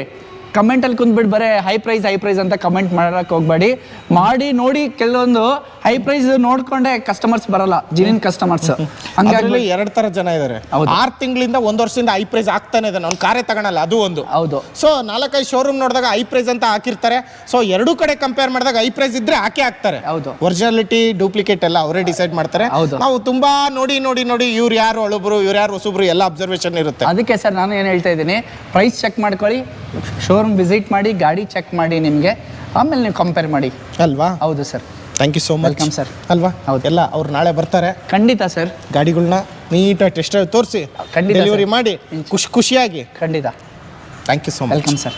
ಕಮೆಂಟಲ್ಲಿ ಕುಂದ್ಬಿಟ್ಟು ಬರೇ ಹೈ ಪ್ರೈಸ್ ಹೈ ಪ್ರೈಸ್ ಅಂತ ಕಮೆಂಟ್ ಮಾಡೋಕ್ಕೆ ಹೋಗ್ಬೇಡಿ. ಮಾಡಿ ನೋಡಿ ಕೆಲವೊಂದು ಹೈ ಪ್ರೈಸ್ ನೋಡ್ಕೊಂಡೆ ಕಸ್ಟಮರ್ಸ್ ಬರಲ್ಲ ಜಿನಿನ್ ಕಸ್ಟಮರ್ಸ್ ಹಂಗಾಗಿ ಎರಡು ತರ ಜನ ಇದ್ದಾರೆ. ಆರು ತಿಂಗಳಿಂದ ಒಂದು ವರ್ಷದಿಂದ ಹೈ ಪ್ರೈಸ್ ಆಗ್ತಾನೆ ಇದೆ. ಅವ್ನು ಕಾರೇ ತಗೊಳಲ್ಲ ಅದು ಒಂದು. ಹೌದು. ಸೊ ನಾಲ್ಕೈದು ಶೋರೂಮ್ ನೋಡಿದಾಗ ಹೈ ಪ್ರೈಸ್ ಅಂತ ಹಾಕಿರ್ತಾರೆ. ಸೊ ಎರಡು ಕಡೆ ಕಂಪೇರ್ ಮಾಡಿದಾಗ ಹೈ ಪ್ರೈಸ್ ಇದ್ರೆ ಹಾಕಿ ಹಾಕ್ತಾರೆ. ಹೌದು. ಒರಿಜಿನಾಲಿಟಿ ಡೂಪ್ಲಿಕೇಟ್ ಎಲ್ಲ ಅವರೇ ಡಿಸೈಡ್ ಮಾಡ್ತಾರೆ. ಹೌದು. ನಾವು ತುಂಬಾ ನೋಡಿ ನೋಡಿ ನೋಡಿ ಇವ್ರು ಯಾರು ಅಳುಬ್ರು ಇವ್ರು ಯಾರು ಹೊಸಬ್ರು ಎಲ್ಲ ಅಬ್ಸರ್ವೇಷನ್ ಇರುತ್ತೆ. ಅದಕ್ಕೆ ಸರ್ ನಾನು ಏನು ಹೇಳ್ತಾ ಇದ್ದೀನಿ ಪ್ರೈಸ್ ಚೆಕ್ ಮಾಡ್ಕೊಳ್ಳಿ ಶೋರೂಮ್ ವಿಸಿಟ್ ಮಾಡಿ ಗಾಡಿ ಚೆಕ್ ಮಾಡಿ ನಿಮಗೆ. ಆಮೇಲೆ ನೀವು ಕಂಪೇರ್ ಮಾಡಿ. ಅಲ್ವಾ? ಹೌದು sir thank you so much welcome sir ಅಲ್ವಾ? ಹೌದು. ಎಲ್ಲ ಅವ್ರು ನಾಳೆ ಬರ್ತಾರೆ. ಖಂಡಿತ ಸರ್ ಗಾಡಿಗಳನ್ನ ನೀಟಾಗಿ ಟೆಸ್ಟ್ ತೋರಿಸಿ. ಖಂಡಿತ, ಡೆಲಿವರಿ. ಮಾಡಿ. ಖುಷಿ ಖುಷಿಯಾಗಿ. ಖಂಡಿತ. Thank you so much welcome sir